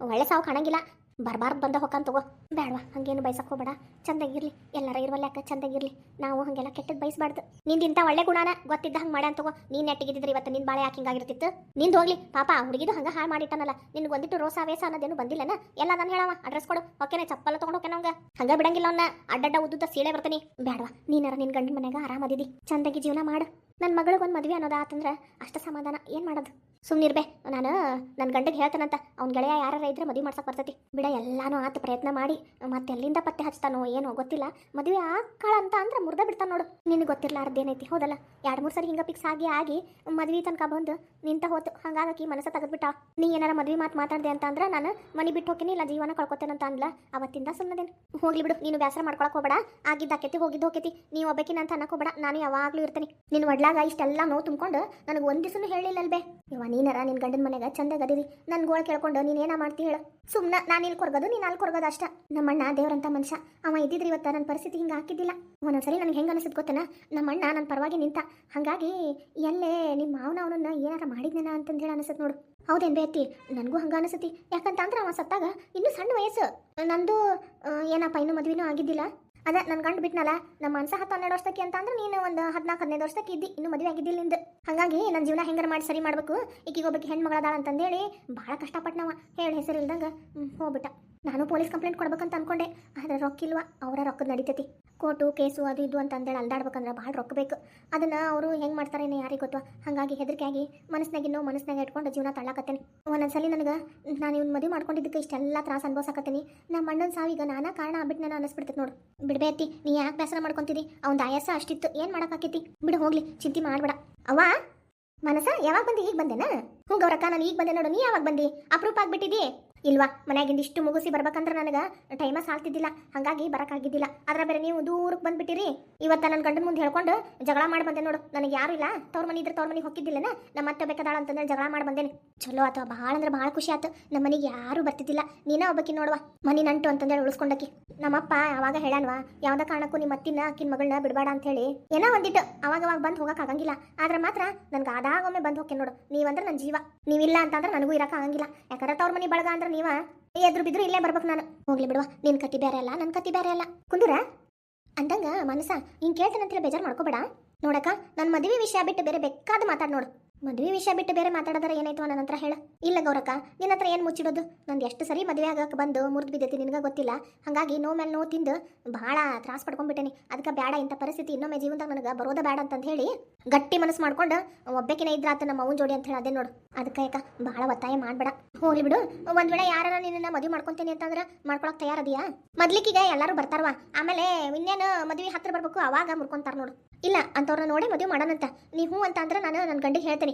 ಒಳ್ಳೆ ಸಾವು ಕಾಣಂಗಿಲ್ಲ. ಬರ್ಬಾರ್ದು ಬಂದ ಹೊಕ್ಕಂತ ತಗೋ. ಬೇಡವಾ ಹಂಗೇನು ಬಯಸಕ್ ಹೋಗಬೇಡ. ಚಂದಾಗಿರ್ಲಿ ಎಲ್ಲಾರ ಇರುವಲ್ಲ ಯಾಕೆ ಚಂದಾಗಿರ್ಲಿ ನಾವು ಹಂಗೆಲ್ಲ ಕೆಟ್ಟದ್ನಿಂದ ಇಂಥ ಒಳ್ಳೆ ಗುಣನ ಗೊತ್ತಿದ್ದ ಹಂಗೆ ಮಾಡ್ಯಾನ ತಗೋ. ನೀನ್ ನೆಟ್ಟಿಗಿದ್ರೆ ಇವತ್ತು ನಿನ್ ಬಾಳೆ ಯಾಕೆ ಹಿಂಗಾಗಿರ್ತಿತ್ತು ನಿಂದು ಹೋಗ್ಲಿ. ಪಾಪ ಹುಡುಗಿದು ಹಂಗೆ ಹಾಳು ಮಾಡಿಟ್ಟನಲ್ಲ. ನಿನ್ಗೆ ಒಂದಿಟ್ಟು ರೋಸ ವೇಸ ಅನ್ನೋದೇನು ಬಂದಿಲ್ಲನ? ಎಲ್ಲ ನಾನು ಹೇಳವ ಅಡ್ರೆಸ್ ಕೊಡು. ಓಕೆನೆ, ಚಪ್ಪಲ ತಗೊಂಡು ಹೋಗ್ಯಾನ ನಂಗೆ ಹಂಗೆ ಬಿಡಂಗಿಲ್ಲ ಅವನ್ನ ಅಡ್ಡಡ್ಡ ಉದ್ದುದ್ದ ಸೀಳೆ ಬರ್ತೀನಿ. ಬೇಡವಾ ನೀನಾರ ನಿನ್ ಗಂಡನ ಮನ್ಯಾಗ ಆರಾಮದಿದಿ. ಚಂದಾಗಿ ಜೀವನ ಮಾಡು. ನನ್ನ ಮಗಳಿಗೊಂದು ಮದುವೆ ಅನ್ನೋದಾತಂದ್ರೆ ಅಷ್ಟ ಸಮಾಧಾನ. ಏನು ಮಾಡೋದು? ಸುಮ್ಮನಿರ್ಬೆ ನಾನು ನನ್ನ ಗಂಡಗೆ ಹೇಳ್ತಾನಂತ, ಅವ್ನ ಗೆಳೆಯ ಯಾರ ಇದ್ರೆ ಮದುವೆ ಮಾಡ್ಸಕ್ ಬರ್ತೈತಿ. ಬಿಡ, ಎಲ್ಲಾನು ಆತ ಪ್ರಯತ್ನ ಮಾಡಿ. ಮತ್ತೆ ಎಲ್ಲಿಂದ ಪತ್ತೆ ಹಚ್ತಾನೋ ಏನೋ ಗೊತ್ತಿಲ್ಲ. ಮದುವೆ ಆಕಾಳ ಅಂತ ಅಂದ್ರೆ ಮುರ್ದ ಬಿಡ್ತಾನ ನೋಡು. ನಿನಗೆ ಗೊತ್ತಿರ್ಲಾರ್ದೇನೈತಿ ಹೌದಲ್ಲ? ಎರಡು ಮೂರು ಸರಿ ಹಿಂಗ ಫಿಕ್ಸ್ ಆಗಿ ಆಗಿ ಮದ್ವೆ ತನಕ ಬಂದು ನಿಂತ ಹೋತು. ಹಂಗಾಗಿ ಮನಸ್ಸ ತೆಗೆದ್ಬಿಟ್ಟ ನೀ ಏನಾರ ಮದ್ವೆ ಮಾತು ಮಾತಾಡ್ದೆ ಅಂತ ಅಂದ್ರೆ ನಾನು ಮನೆ ಬಿಟ್ಟು ಹೋಗ್ತೀನಿ, ಇಲ್ಲ ಜೀವನ ಕಳ್ಕೊತೇನೆ ಅಂತ ಅಂದ್ಲ. ಅವತ್ತಿಂದ ಸುಮ್ಮನದೇನು ಹೋಗ್ಲಿ ಬಿಡು, ನೀನು ಬೇಸರ ಮಾಡ್ಕೊಳಕ್ ಹೋಗ್ಬೇಡ. ಆಗಿದ್ದಾಕೈತಿ ಹೋಗಿದ್ದು ಹೋಗೈತಿ ನೀವು ಒಬ್ಬಕಿನ ಅಂತ ಅನ್ನಕ್ಕೆ ನಾನು ಯಾವಾಗ್ಲೂ ಇರ್ತೀನಿ. ನಿನ್ನ ಒಡ್ಲಾಗ ಇಷ್ಟೆಲ್ಲ ನೋವು ತುಂಬಿಕೊಂಡು ನನಗೆ ಒಂದ್ ದಿವಸನೂ ಹೇಳಿಲ್ಲಲ್ಬೇ ಇವ ನೀನಾರ ನಿನ್ ಗಂಡನ ಮನೆಗ ಚಂದಾಗ ಅದಿರಿ. ನನ್ ಗೋಳ ಕೇಳ್ಕೊಂಡು ನೀನ್ ಏನ ಮಾಡ್ತಿ ಹೇಳು. ಸುಮ್ನ ನಾನು ಇಲ್ಲಿ ಕೊರ್ಗದು, ನೀನು ಅಲ್ಲಿ ಕೊರ್ಗೋದು ಅಷ್ಟ. ನಮ್ಮಣ್ಣ ದೇವ್ರಂತ ಮನುಷ್ಯ. ಅವ ಇದ್ದಿದ್ರೆ ಇವತ್ತ ನನ್ನ ಪರಿಸ್ಥಿತಿ ಹಿಂಗೆ ಹಾಕಿದ್ದಿಲ್ಲ. ಒಂದೊಂದ್ಸರಿ ನನಗೆ ಹೆಂಗೆ ಅನಿಸುತ್ತೆ ಗೊತ್ತನ? ನಮ್ಮಣ್ಣ ನನ್ನ ಪರವಾಗಿ ನಿಂತ, ಹಂಗಾಗಿ ಎಲ್ಲೇ ನಿಮ್ಮ ಮಾವನ ಅವನನ್ನ ಏನಾರ ಮಾಡಿದ್ನೇನ ಅಂತಂದು ಹೇಳಿ ಅನಿಸುತ್ತೆ ನೋಡು. ಹೌದೇನ್ ಬೇತಿ ನನಗೂ ಹಂಗ ಅನಿಸತಿ. ಯಾಕಂತ ಅಂದ್ರೆ ಅವ ಸತ್ತಾಗ ಇನ್ನೂ ಸಣ್ಣ ವಯಸ್ಸು. ನಂದು ಏನಪ್ಪ, ಇನ್ನೂ ಮದುವೆನೂ ಆಗಿದ್ದಿಲ್ಲ. ಅದ ನನ್ನ ಗಂಡು ಬಿಟ್ನಲ್ಲ ನಮ್ಮ ಮನ್ಸ ಹತ್ತು ಹನ್ನೆರಡು ವರ್ಷಕ್ಕೆ ಅಂತ ಅಂದ್ರೆ ನೀನು ಒಂದು ಹದಿನಾಲ್ಕು, ಹದಿನೈದು ವರ್ಷಕ್ಕೆ ಇದ್ದಿ, ಇನ್ನು ಮದುವೆ ಆಗಿದ್ದಿಲ್ಲ ನಿಂದು ಹಾಗಾಗಿ ನನ್ನ ಜೀವನ ಹೆಂಗಾರ ಮಾಡಿ ಸರಿ ಮಾಡಬೇಕು? ಈಕಿಗೆ ಒಬ್ಬಕ್ಕೆ ಹೆಣ್ಮಗಳದಾಳ ಅಂತಂದೇಳಿ ಭಾಳ ಕಷ್ಟಪಟ್ಟನವ ಹೇಳಿ, ಹೆಸರು ಇಲ್ದಂಗೆ. ಹೋಗ್ಬಿಟ್ಟ. ನಾನು ಪೊಲೀಸ್ ಕಂಪ್ಲೇಂಟ್ ಕೊಡ್ಬೇಕಂತ ಅನ್ಕೊಂಡೆ. ಆದ್ರೆ ರೊಕ್ಕಿಲ್ವ ಅವರ ರೊಕ್ಕದ ನಡಿತೈತಿ. ಕೋರ್ಟು ಕೇಸು ಅದು ಇದು ಅಂತ ಅಲ್ದಾಡ್ಬೇಕಂದ್ರೆ ಭಾಳ ರೊಕ್ಕ ಬೇಕು. ಅದನ್ನು ಅವರು ಹೆಂಗೆ ಮಾಡ್ತಾರೇನೋ ಯಾರಿಗೆ ಗೊತ್ತು ಹಾಗಾಗಿ ಹೆದರಿಕೆಯಾಗಿ ಮನಸ್ಸಿನಾಗ ಇನ್ನೂ ಮನಸ್ಸಿನಾಗ ಇಟ್ಕೊಂಡು ಜೀವನ ತಳ್ಳಾಕತ್ತೇನೆ. ಒಂದೊಂದ್ಸಲಿ ನನಗೆ ನಾನು ಇವ್ನ ಮದುವೆ ಮಾಡ್ಕೊಂಡಿದ್ದಕ್ಕೆ ಇಷ್ಟೆಲ್ಲ ತ್ರಾಸ ಅನ್ಭವಿಸಕತ್ತೀನಿ. ನಮ್ಮ ಅಣ್ಣನ ಸಾವಿಗ ನಾನಾ ಕಾರಣ ಆಗ್ಬಿಟ್ಟು ನಾನು ಅನಿಸ್ಬಿಡ್ತೈತೆ ನೋಡು ಬಿಡ್ಬೇತಿ ನೀ ಯಾಕೆ ಬೇಸರ ಮಾಡ್ಕೊಂತಿದಿ ಅವ್ನ ಆಯಾಸ ಅಷ್ಟಿತ್ತು. ಏನು ಮಾಡೋಕ್ಕಾಕೈತಿ? ಬಿಡು ಹೋಗ್ಲಿ, ಚಿಂತೆ ಮಾಡಬೇಡ. ಅವ್ವ? ಮನಸ ಯಾವಾಗ ಬಂದು? ಈಗ ಬಂದೆನಾ? ಹ್ಞೂ ಗೌರಕ್ಕ, ನಾನು ಈಗ ಬಂದೆ ನೋಡು. ನೀ ಯಾವಾಗ ಬಂದು? ಅಪರೂಪ ಆಗ್ಬಿಟ್ಟಿದಿ? ಇಲ್ವಾ? ಮನ್ಯಾಗಿಂದ ಇಷ್ಟು ಮುಗಿಸಿ ಬರ್ಬೇಕಂದ್ರೆ ನನಗೆ ಟೈಮ ಸಾಲ್ತಿದ್ದಿಲ್ಲ, ಹಾಗಾಗಿ ಬರೋಕ್ಕಾಗಿದ್ದಿಲ್ಲ ಅದ್ರ ಬೇರೆ ನೀವು ದೂರಕ್ಕೆ ಬಂದ್ಬಿಟ್ಟಿರಿ. ಇವತ್ತು ನನ್ನ ಗಂಡನ ಮುಂದೆ ಹೇಳ್ಕೊಂಡು ಜಗಳ ಮಾಡಿ ಬಂದೆ ನೋಡು. ನನಗೆ ಯಾರು ಇಲ್ಲ. ತವ್ರ ಮನೆ ಇದ್ರೆ ತವ್ರ ಮನೆಗೆ ಹೊಕ್ಕಿದ್ದಿಲ್ಲನ ನಮ್ಮ ಮತ್ತೆ ಬೇಕಾದಾಳ ಅಂತಂದ್ರೆ ಜಗಳ ಮಾಡಿ ಬಂದೇನೆ. ಚಲೋ ಅಥವಾ ಭಾಳ ಅಂದ್ರೆ ಭಾಳ ಖುಷಿ ಆಯ್ತು ನಮ್ಮ ಮನೆಗೆ ಯಾರು ಬರ್ತಿದ್ದಿಲ್ಲ. ನೀನೇ ಒಬ್ಬಕಿ ನೋಡುವ. ಮನಿ ನಂಟು ಅಂತಂದೇಳಿ ಉಳಿಸ್ಕೊಂಡಕಿ. ನಮ್ಮಪ್ಪ ಅವಾಗ ಹೇಳಾನ್ವಾ ಯಾವ್ದ ಕಾರಣಕ್ಕೂ ನಿಮ್ಮ ಅತ್ತಿನ, ಅಕ್ಕಿನ ಮಗಳನ್ನ ಬಿಡಬೇಡ ಅಂತ ಹೇಳಿ ಏನೋ ಒಂದಿಟ್ಟು ಅವಾಗ ಅವಾಗ ಬಂದು ಹೋಗಕ್ ಆಗಂಗಿಲ್ಲ. ಆದ್ರೆ ಮಾತ್ರ ನನ್ಗೆ ಅದಾಗೊಮ್ಮೆ ಬಂದು ಹೋಗ್ಕೆ ನೋಡು. ನೀವಂದ್ರೆ ನನ್ನ ಜೀವ. ನೀವಿಲ್ಲ ಅಂತಂದ್ರೆ ನನಗೂ ಇರಕ್ಕಾಗಂಗಿಲ್ಲ ಯಾಕಂದ್ರೆ ತವ್ರ ಮನೆ ಬಳಗ ಅಂದ್ರೆ ನೀವ? ಎದ್ರು ಬಿದ್ರು ಇಲ್ಲೇ ಬರ್ಬೇಕು ನಾನು. ಹೋಗ್ಲಿ ಬಿಡುವ, ನಿನ್ ಕತ್ತಿ ಬೇರೆ ಅಲ್ಲ ನನ್ನ ಕತ್ತಿ ಬೇರೆ ಅಲ್ಲ. ಕುಂದೂರ? ಅಂದಂಗ ಮನಸ ಹಿಂಗ್ ಕೇಳ್ತಾನಂತ ಬೇಜಾರು ಮಾಡ್ಕೋಬೇಡ. ನೋಡಕ್ಕ ನನ್ನ ಮದುವೆ ವಿಷಯ ಬಿಟ್ಟು ಬೇರೆ ಬೇಕಾದ ಮಾತಾಡ್ ನೋಡು. ಮದುವೆ ವಿಷಯ ಬಿಟ್ಟು ಬೇರೆ ಮಾತಾಡೋದಾರ ಏನಾಯ್ತು ನನ್ನ ಹತ್ರ ಹೇಳ. ಇಲ್ಲ ಗೌರಕ್ಕ, ನಿನ್ನ ಹತ್ರ ಏನು ಮುಚ್ಚಿಡೋದು? ನಂದು ಎಷ್ಟು ಸರಿ ಮದುವೆ ಆಗಕ್ಕೆ ಬಂದು ಮುರಿದು ಬಿದ್ದೈತಿ ನಿನಗೆ ಗೊತ್ತಿಲ್ಲ. ಹಾಗಾಗಿ ನೋ ಮೇಲೆ ನೋವು ತಿಂದು ಭಾಳ ತ್ರಾಸ ಪಡ್ಕೊಂಡ್ಬಿಟ್ಟೇನಿ. ಅದಕ್ಕೆ ಬೇಡ ಇಂಥ ಪರಿಸ್ಥಿತಿ ಇನ್ನೊಮ್ಮೆ ಜೀವನದಾಗ ನನಗೆ ಬರೋದ ಬೇಡ ಅಂತಂದು ಹೇಳಿ ಗಟ್ಟಿ ಮನಸ್ಸು ಮಾಡ್ಕೊಂಡು ಒಬ್ಬಕಿನ ಇದ್ರಾತ ನಮ್ಮ ಅವನ ಜೋಡಿ ಅಂತ ಹೇಳಿ ಅದೇ ನೋಡು. ಅದಕ್ಕೆ ಯಾಕ, ಭಾಳ ಒತ್ತಾಯ ಮಾಡಬೇಡ. ಹೋಗ್ಲಿ ಬಿಡು. ಒಂದು ವೇಳೆ ಯಾರನ್ನ ನಿನ್ನ ಮದುವೆ ಮಾಡ್ಕೊತೀನಿ ಅಂತಂದ್ರೆ ಮಾಡ್ಕೊಳಕ್ ತಯಾರದಿಯಾ? ಮೊದ್ಲಿಕ್ಕೀಗ ಎಲ್ಲರೂ ಬರ್ತಾರವ? ಆಮೇಲೆ ಇನ್ನೇನು ಮದುವೆ ಹತ್ರ ಬರ್ಬೇಕು, ಅವಾಗ ಮುರ್ಕೊಂತಾರ ನೋಡು. ಇಲ್ಲ ಅಂತವ್ರನ್ನ ನೋಡಿ ಮದುವೆ ಮಾಡೋಣಂತ. ನೀ ಹ್ಞೂ ಅಂತ ಅಂದ್ರೆ ನಾನು ನನ್ನ ಗಂಡಿಗೆ ಹೇಳ್ತೀನಿ.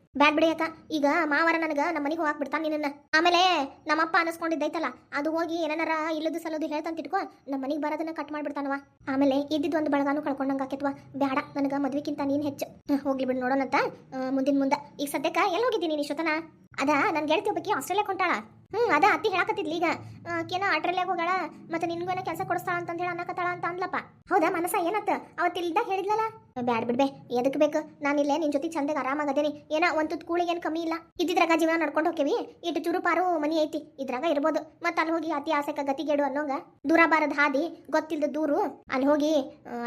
ಬ್ಯಾಡ್ ಬಿಡಿ ಅಕ್ಕ. ಈಗ ಮಾವರ ನನಗೆ ನಮ್ಮ ಮನೆಗೆ ಹೋಗಾಕ್ ಬಿಡ್ತಾನೆ ನಿನ್ನ ಆಮೇಲೆ ನಮ್ಮಪ್ಪ ಅನಿಸ್ಕೊಂಡಿದ್ದೈತಲ್ಲ, ಅದು ಹೋಗಿ ಏನಾರ ಇಲ್ಲದು ಸಲದು ಹೇಳ್ತಂತ ಇಟ್ಕೋ, ನಮ್ಮ ಮನೆಗೆ ಬರೋದನ್ನ ಕಟ್ ಮಾಡ್ಬಿಡ್ತಾನವ ಆಮೇಲೆ ಇದ್ದಿದ್ದು ಒಂದು ಬಳಗಾನು ಕಳ್ಕೊಂಡಂಗ ಆಕೈತ್ವ ಬ್ಯಾಡ, ನನಗೆ ಮದ್ವಿಕ್ಕಿಂತ ನೀನು ಹೆಚ್ಚು. ಹೋಗ್ಲಿ ಬಿಡು ನೋಡೋಣಂತ ಮುಂದಿನ ಮುಂದೆ. ಈಗ ಸದ್ಯಕ್ಕೆ ಎಲ್ಲಿ ಹೋಗಿದ್ದೀನಿ ನೀನು ಅದ ನನ್ನ ಗೆಳತಿ ಒಬ್ಬಕ್ಕೆ ಆಸ್ಟ್ರೇಲಿಯಾ ಕೊಂಟಾಳ ಹ್ಞೂ ಅದ ಅತ್ತಿ ಹೇಳಕತ್ತಿದ್ಲಿ ಈಗ. ಆಕೇನ ಆಟ್ರಲ್ಯಾಗ ಹೋಗಾಳ, ಮತ್ತೆ ಏನ ಕೆಲಸ ಕೊಡಿಸ್ತಾಳ ಅಂತ ಹೇಳಿ ಅನ್ನಕತ್ತಾಳ ಅಂತ ಅಂದ್ಲಪ್ಪ. ಹೌದಾ ಮನಸ ಏನತ್ತ? ಅವತ್ತಿಲ್ದ ಹೇಳಿದ್ಲಲ್ಲ ಬ್ಯಾಡ್ ಬಿಡ್ಬೆ, ಎದಕ್ ಬೇಕು? ನಾನಿಲ್ಲೇ ನಿನ್ ಜೊತೆ ಚಂದಾಗ ಆರಾಮಾಗದೇನಿ ಏನ ತುತ್ತು ಕೂಳಿಗೆ ಏನು ಕಮ್ಮಿ ಇಲ್ಲ. ಇದ್ದಿದ್ರಾಗ ಜೀವನ ನಡ್ಕೊಂಡು ಹೋಗ್ಯವಿ ಇಟ್ಟು ಚೂರು ಪಾರು ಮನಿ ಐತಿ. ಇದ್ರಾಗ ಇರ್ಬೋದು. ಮತ್ತೆ ಅಲ್ಲಿ ಹೋಗಿ ಅತಿ ಆಸೆಕ ಗತಿಗೇಡು ಅನ್ನೋಂಗ ದೂರ ಬಾರದ ಹಾದಿ ಗೊತ್ತಿಲ್ಲದ ದೂರು ಅಲ್ಲಿ ಹೋಗಿ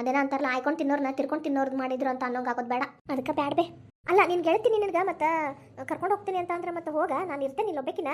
ಅದೇನ ಅಂತಾರಲ್ಲ, ಆಯ್ಕೊಂಡು ತಿನ್ನೋರ್ನ ತಿರ್ಕೊಂಡು ತಿನ್ನೋರ್ದು ಮಾಡಿದ್ರು ಅಂತ ಅನ್ನೋಂಗ ಆಗೋದು ಬೇಡ. ಅದಕ್ಕೆ ಬ್ಯಾಡ್ಬೆ. ಅಲ್ಲ, ನೀನ್ ಗೆಳ್ತೀನಿ ನಿನಗ ಮತ್ತೆ ಕರ್ಕೊಂಡು ಹೋಗ್ತೀನಿ ಅಂತ ಅಂದ್ರೆ ಮತ್ತೆ ಹೋಗ, ನಾನು ಇರ್ತೇನೆ ಇಲ್ಲಿ ಒಬ್ಬಕಿನ.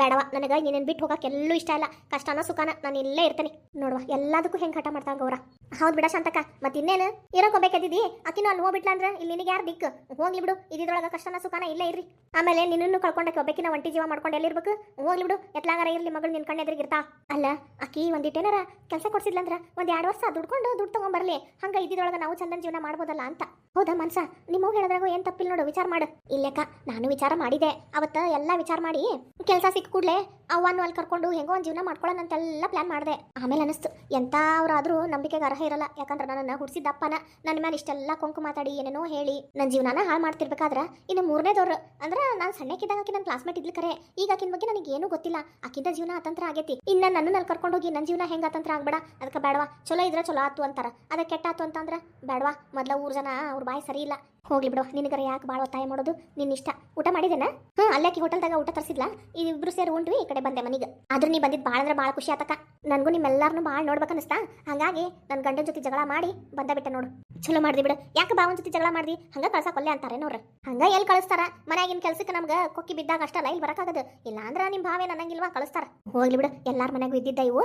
ಬೇಡವ, ನನಗೆ ನೀನೇನು ಬಿಟ್ಟು ಹೋಗಕ್ಕೆ ಎಲ್ಲೂ ಇಷ್ಟ ಇಲ್ಲ. ಕಷ್ಟನ ಸುಖನ, ನಾನು ಇಲ್ಲೇ ಇರ್ತೇನೆ. ನೋಡುವ, ಎಲ್ಲದಕ್ಕೂ ಹೆಂಗೆ ಹಠ ಮಾಡ್ತಾ ಗೌರ. ಹೌದು ಬಿಡ ಶಾಂತಕ್ಕ ಮತ್ತೆ ಇನ್ನೇನು? ಇರೋಕೆ ಹೋಗ್ಬೇಕದಿದಿ ಆಕಿನೂ ಅಲ್ಲಿ ಹೋಗ್ಬಿಟ್ಲ ಅಂದ್ರೆ ಇಲ್ಲಿ ನಿನಗೆ ಯಾರು ದಿಕ್ಕು? ಹೋಗ್ಲಿ ಬಿಡು ಇದ್ರೊಳಗೆ ಕಷ್ಟನ ಸುಖನ ಇಲ್ಲೇ ಇರ್ರಿ. ಆಮೇಲೆ ನಿನ್ನನ್ನು ಕಳ್ಕೊಂಡಕ್ಕೆ ಒಬ್ಬಕಿನ ಒಂಟಿ ಜೀವ ಮಾಡ್ಕೊಂಡು ಎಲ್ಲಿರ್ಬೇಕು? ಹೋಗ್ಲಿ ಬಿಡು, ಎತ್ಲಾಗಾರ ಇರ್ಲಿ, ಮಗಳು ನಿನ್ ಕಣ್ಣೆದ್ರಿಗಿರ್ತಾ ಅಲ್ಲ ಅಕ್ಕಿ ಒಂದಿಟ್ಟೇನಾರ ಕೆಲಸ ಕೊಡ್ಸಿದ್ಲಂದ್ರ ಒಂದ್ ಎರಡು ವರ್ಷ ದುಡ್ಕೊಂಡು ದುಡ್ಡು ತಗೊಂಬರ್ಲಿ. ಹಂಗ ಇದ್ದಿದ್ರೊಳಗೆ ನಾವು ಚಂದನ್ ಜೀವನ ಮಾಡ್ಬೋದಲ್ಲ ಅಂತ. ಹೌದಾ ಮನ್ಸ ನಿಮ್ಮ ಹೇಳಿದ್ರಾಗ ಏನ್ ತಪ್ಪಿಲ್ಲ ನೋಡು, ವಿಚಾರ ಮಾಡು. ಇಲ್ಲೇಕ ನಾನು ವಿಚಾರ ಮಾಡಿದೆ. ಅವತ್ತ ಎಲ್ಲ ವಿಚಾರ ಮಾಡಿ ಕೆಲಸ ಸಿಕ್ಕ ಕೂಡಲೇ ಅವನು ಅಲ್ಲಿ ಕರ್ಕೊಂಡು ಹೆಂಗೋ ಒಂದು ಜೀವನ ಮಾಡ್ಕೊಳ್ಳೋಣ ಅಂತೆಲ್ಲ ಪ್ಲಾನ್ ಮಾಡಿದೆ. ಆಮೇಲೆ ಅನಿಸ್ತು. ಎಂತ ಅವ್ರಾದ್ರೂ ನಂಬಿಕೆಗೆ ಅರ್ಹ ಇರಲ್ಲ. ಯಾಕಂದ್ರೆ ನನ್ನನ್ನು ಹುಡ್ಸಿದ್ದಪ್ಪನ ನನ್ನ ಮೇಲೆ ಇಷ್ಟೆಲ್ಲ ಕೊಂಕು ಮಾತಾಡಿ ಏನೇನೋ ಹೇಳಿ ನನ್ನ ಜೀವನನ ಹಾಳು ಮಾಡ್ತಿರ್ಬೇಕಾದ್ರೆ ಇನ್ನು ಮೂರನೇದವ್ರು ಅಂದ್ರೆ ನಾನು ಸಣ್ಣಕ್ಕಿದ್ದಾಗ ಆಕಿ ನನ್ನ ಕ್ಲಾಸ್ಮೇಟ್ ಇದ್ಲಿ ಕರೆ. ಈಗ ಆಕಿನ ಬಗ್ಗೆ ನನಗೆ ಏನೂ ಗೊತ್ತಿಲ್ಲ. ಆಕಿಂದ ಜೀವನ ಅತಂತ್ರ ಆಗೈತಿ. ಇನ್ನು ನನ್ನ ಅಲ್ಲಿ ಕರ್ಕೊಂಡು ಹೋಗಿ ನನ್ನ ಜೀವನ ಹೆಂಗೆ ಅತಂತ್ರ ಆಗ್ಬೇಡ. ಅದಕ್ಕೆ ಬೇಡವಾ ಚಲೋ ಇದ್ರೆ ಚಲೋ ಆತು ಅಂತಾರ. ಅದಕ್ಕೆ ಕೆಟ್ಟ ಆತು ಅಂತಂದ್ರೆ ಬೇಡವಾ ಮೊದಲ ಊರ್ ಜನ ಅವ್ರ ಬಾಯಿ ಸರಿ ಇಲ್ಲ. ಹೋಗ್ಲಿ ಬಿಡು, ನಿನಗರ ಯಾಕೆ ಭಾಳ ಒತ್ತಾಯ ಮಾಡೋದು? ನಿನ್ನ ಇಷ್ಟ. ಊಟ ಮಾಡಿದೇನ? ಹ್ಞೂ ಅಲ್ಲಾಕಿ ಹೋಟೆಲ್ದಾಗ ಊಟ ತರಿಸಿದ್ಲ? ಇಬ್ರು ಸೇರಿ ಉಂಟ್ವಿ, ಈ ಕಡೆ ಬಂದೆ ಮನೆಗೆ. ಆದ್ರೆ ನೀ ಬಂದಿದ್ ಭಾಳ ಅಂದ್ರೆ ಭಾಳ ಖುಷಿ ಆತಕ. ನನಗೂ ನಿಮ್ಮೆಲ್ಲರನ್ನೂ ಭಾಳ ನೋಡ್ಬೇಕನ್ನಿಸ್ತಾ ಹಾಗಾಗಿ ನನ್ನ ಗಂಡನ ಜೊತೆ ಜಗಳ ಮಾಡಿ ಬಂದ ಬಿಟ್ಟೆ ನೋಡು. ಚಲೋ ಮಾಡ್ದಿ ಬಿಡು. ಯಾಕೆ ಬಾವನ ಜೊತೆ ಜಗಳ ಮಾಡ್ದಿ? ಹಂಗ ಕಳ್ಸಕೊಲ್ಲೆ ಅಂತಾರೆ ನೋಡ್ರಿ. ಹಂಗ ಎಲ್ಲಿ ಕಳಿಸ್ತಾರ? ಮನ್ಯಾಗಿನ ಕೆಲ್ಸಕ್ಕೆ ನಮ್ಗೆ ಕೊಕ್ಕಿ ಬಿದ್ದಾಗ ಅಷ್ಟಲ್ಲ ಇಲ್ಲಿ ಬರಕಾಗದು ಇಲ್ಲ ಅಂದ್ರೆ ನಿಮ್ಮ ಭಾವೇ ನನಗಿಲ್ವಾ ಕಳಿಸ್ತಾರ? ಹೋಗ್ಲಿ ಬಿಡು, ಎಲ್ಲಾರ ಮನೆಗೂ ಇದ್ದಿದ್ದ ಇವು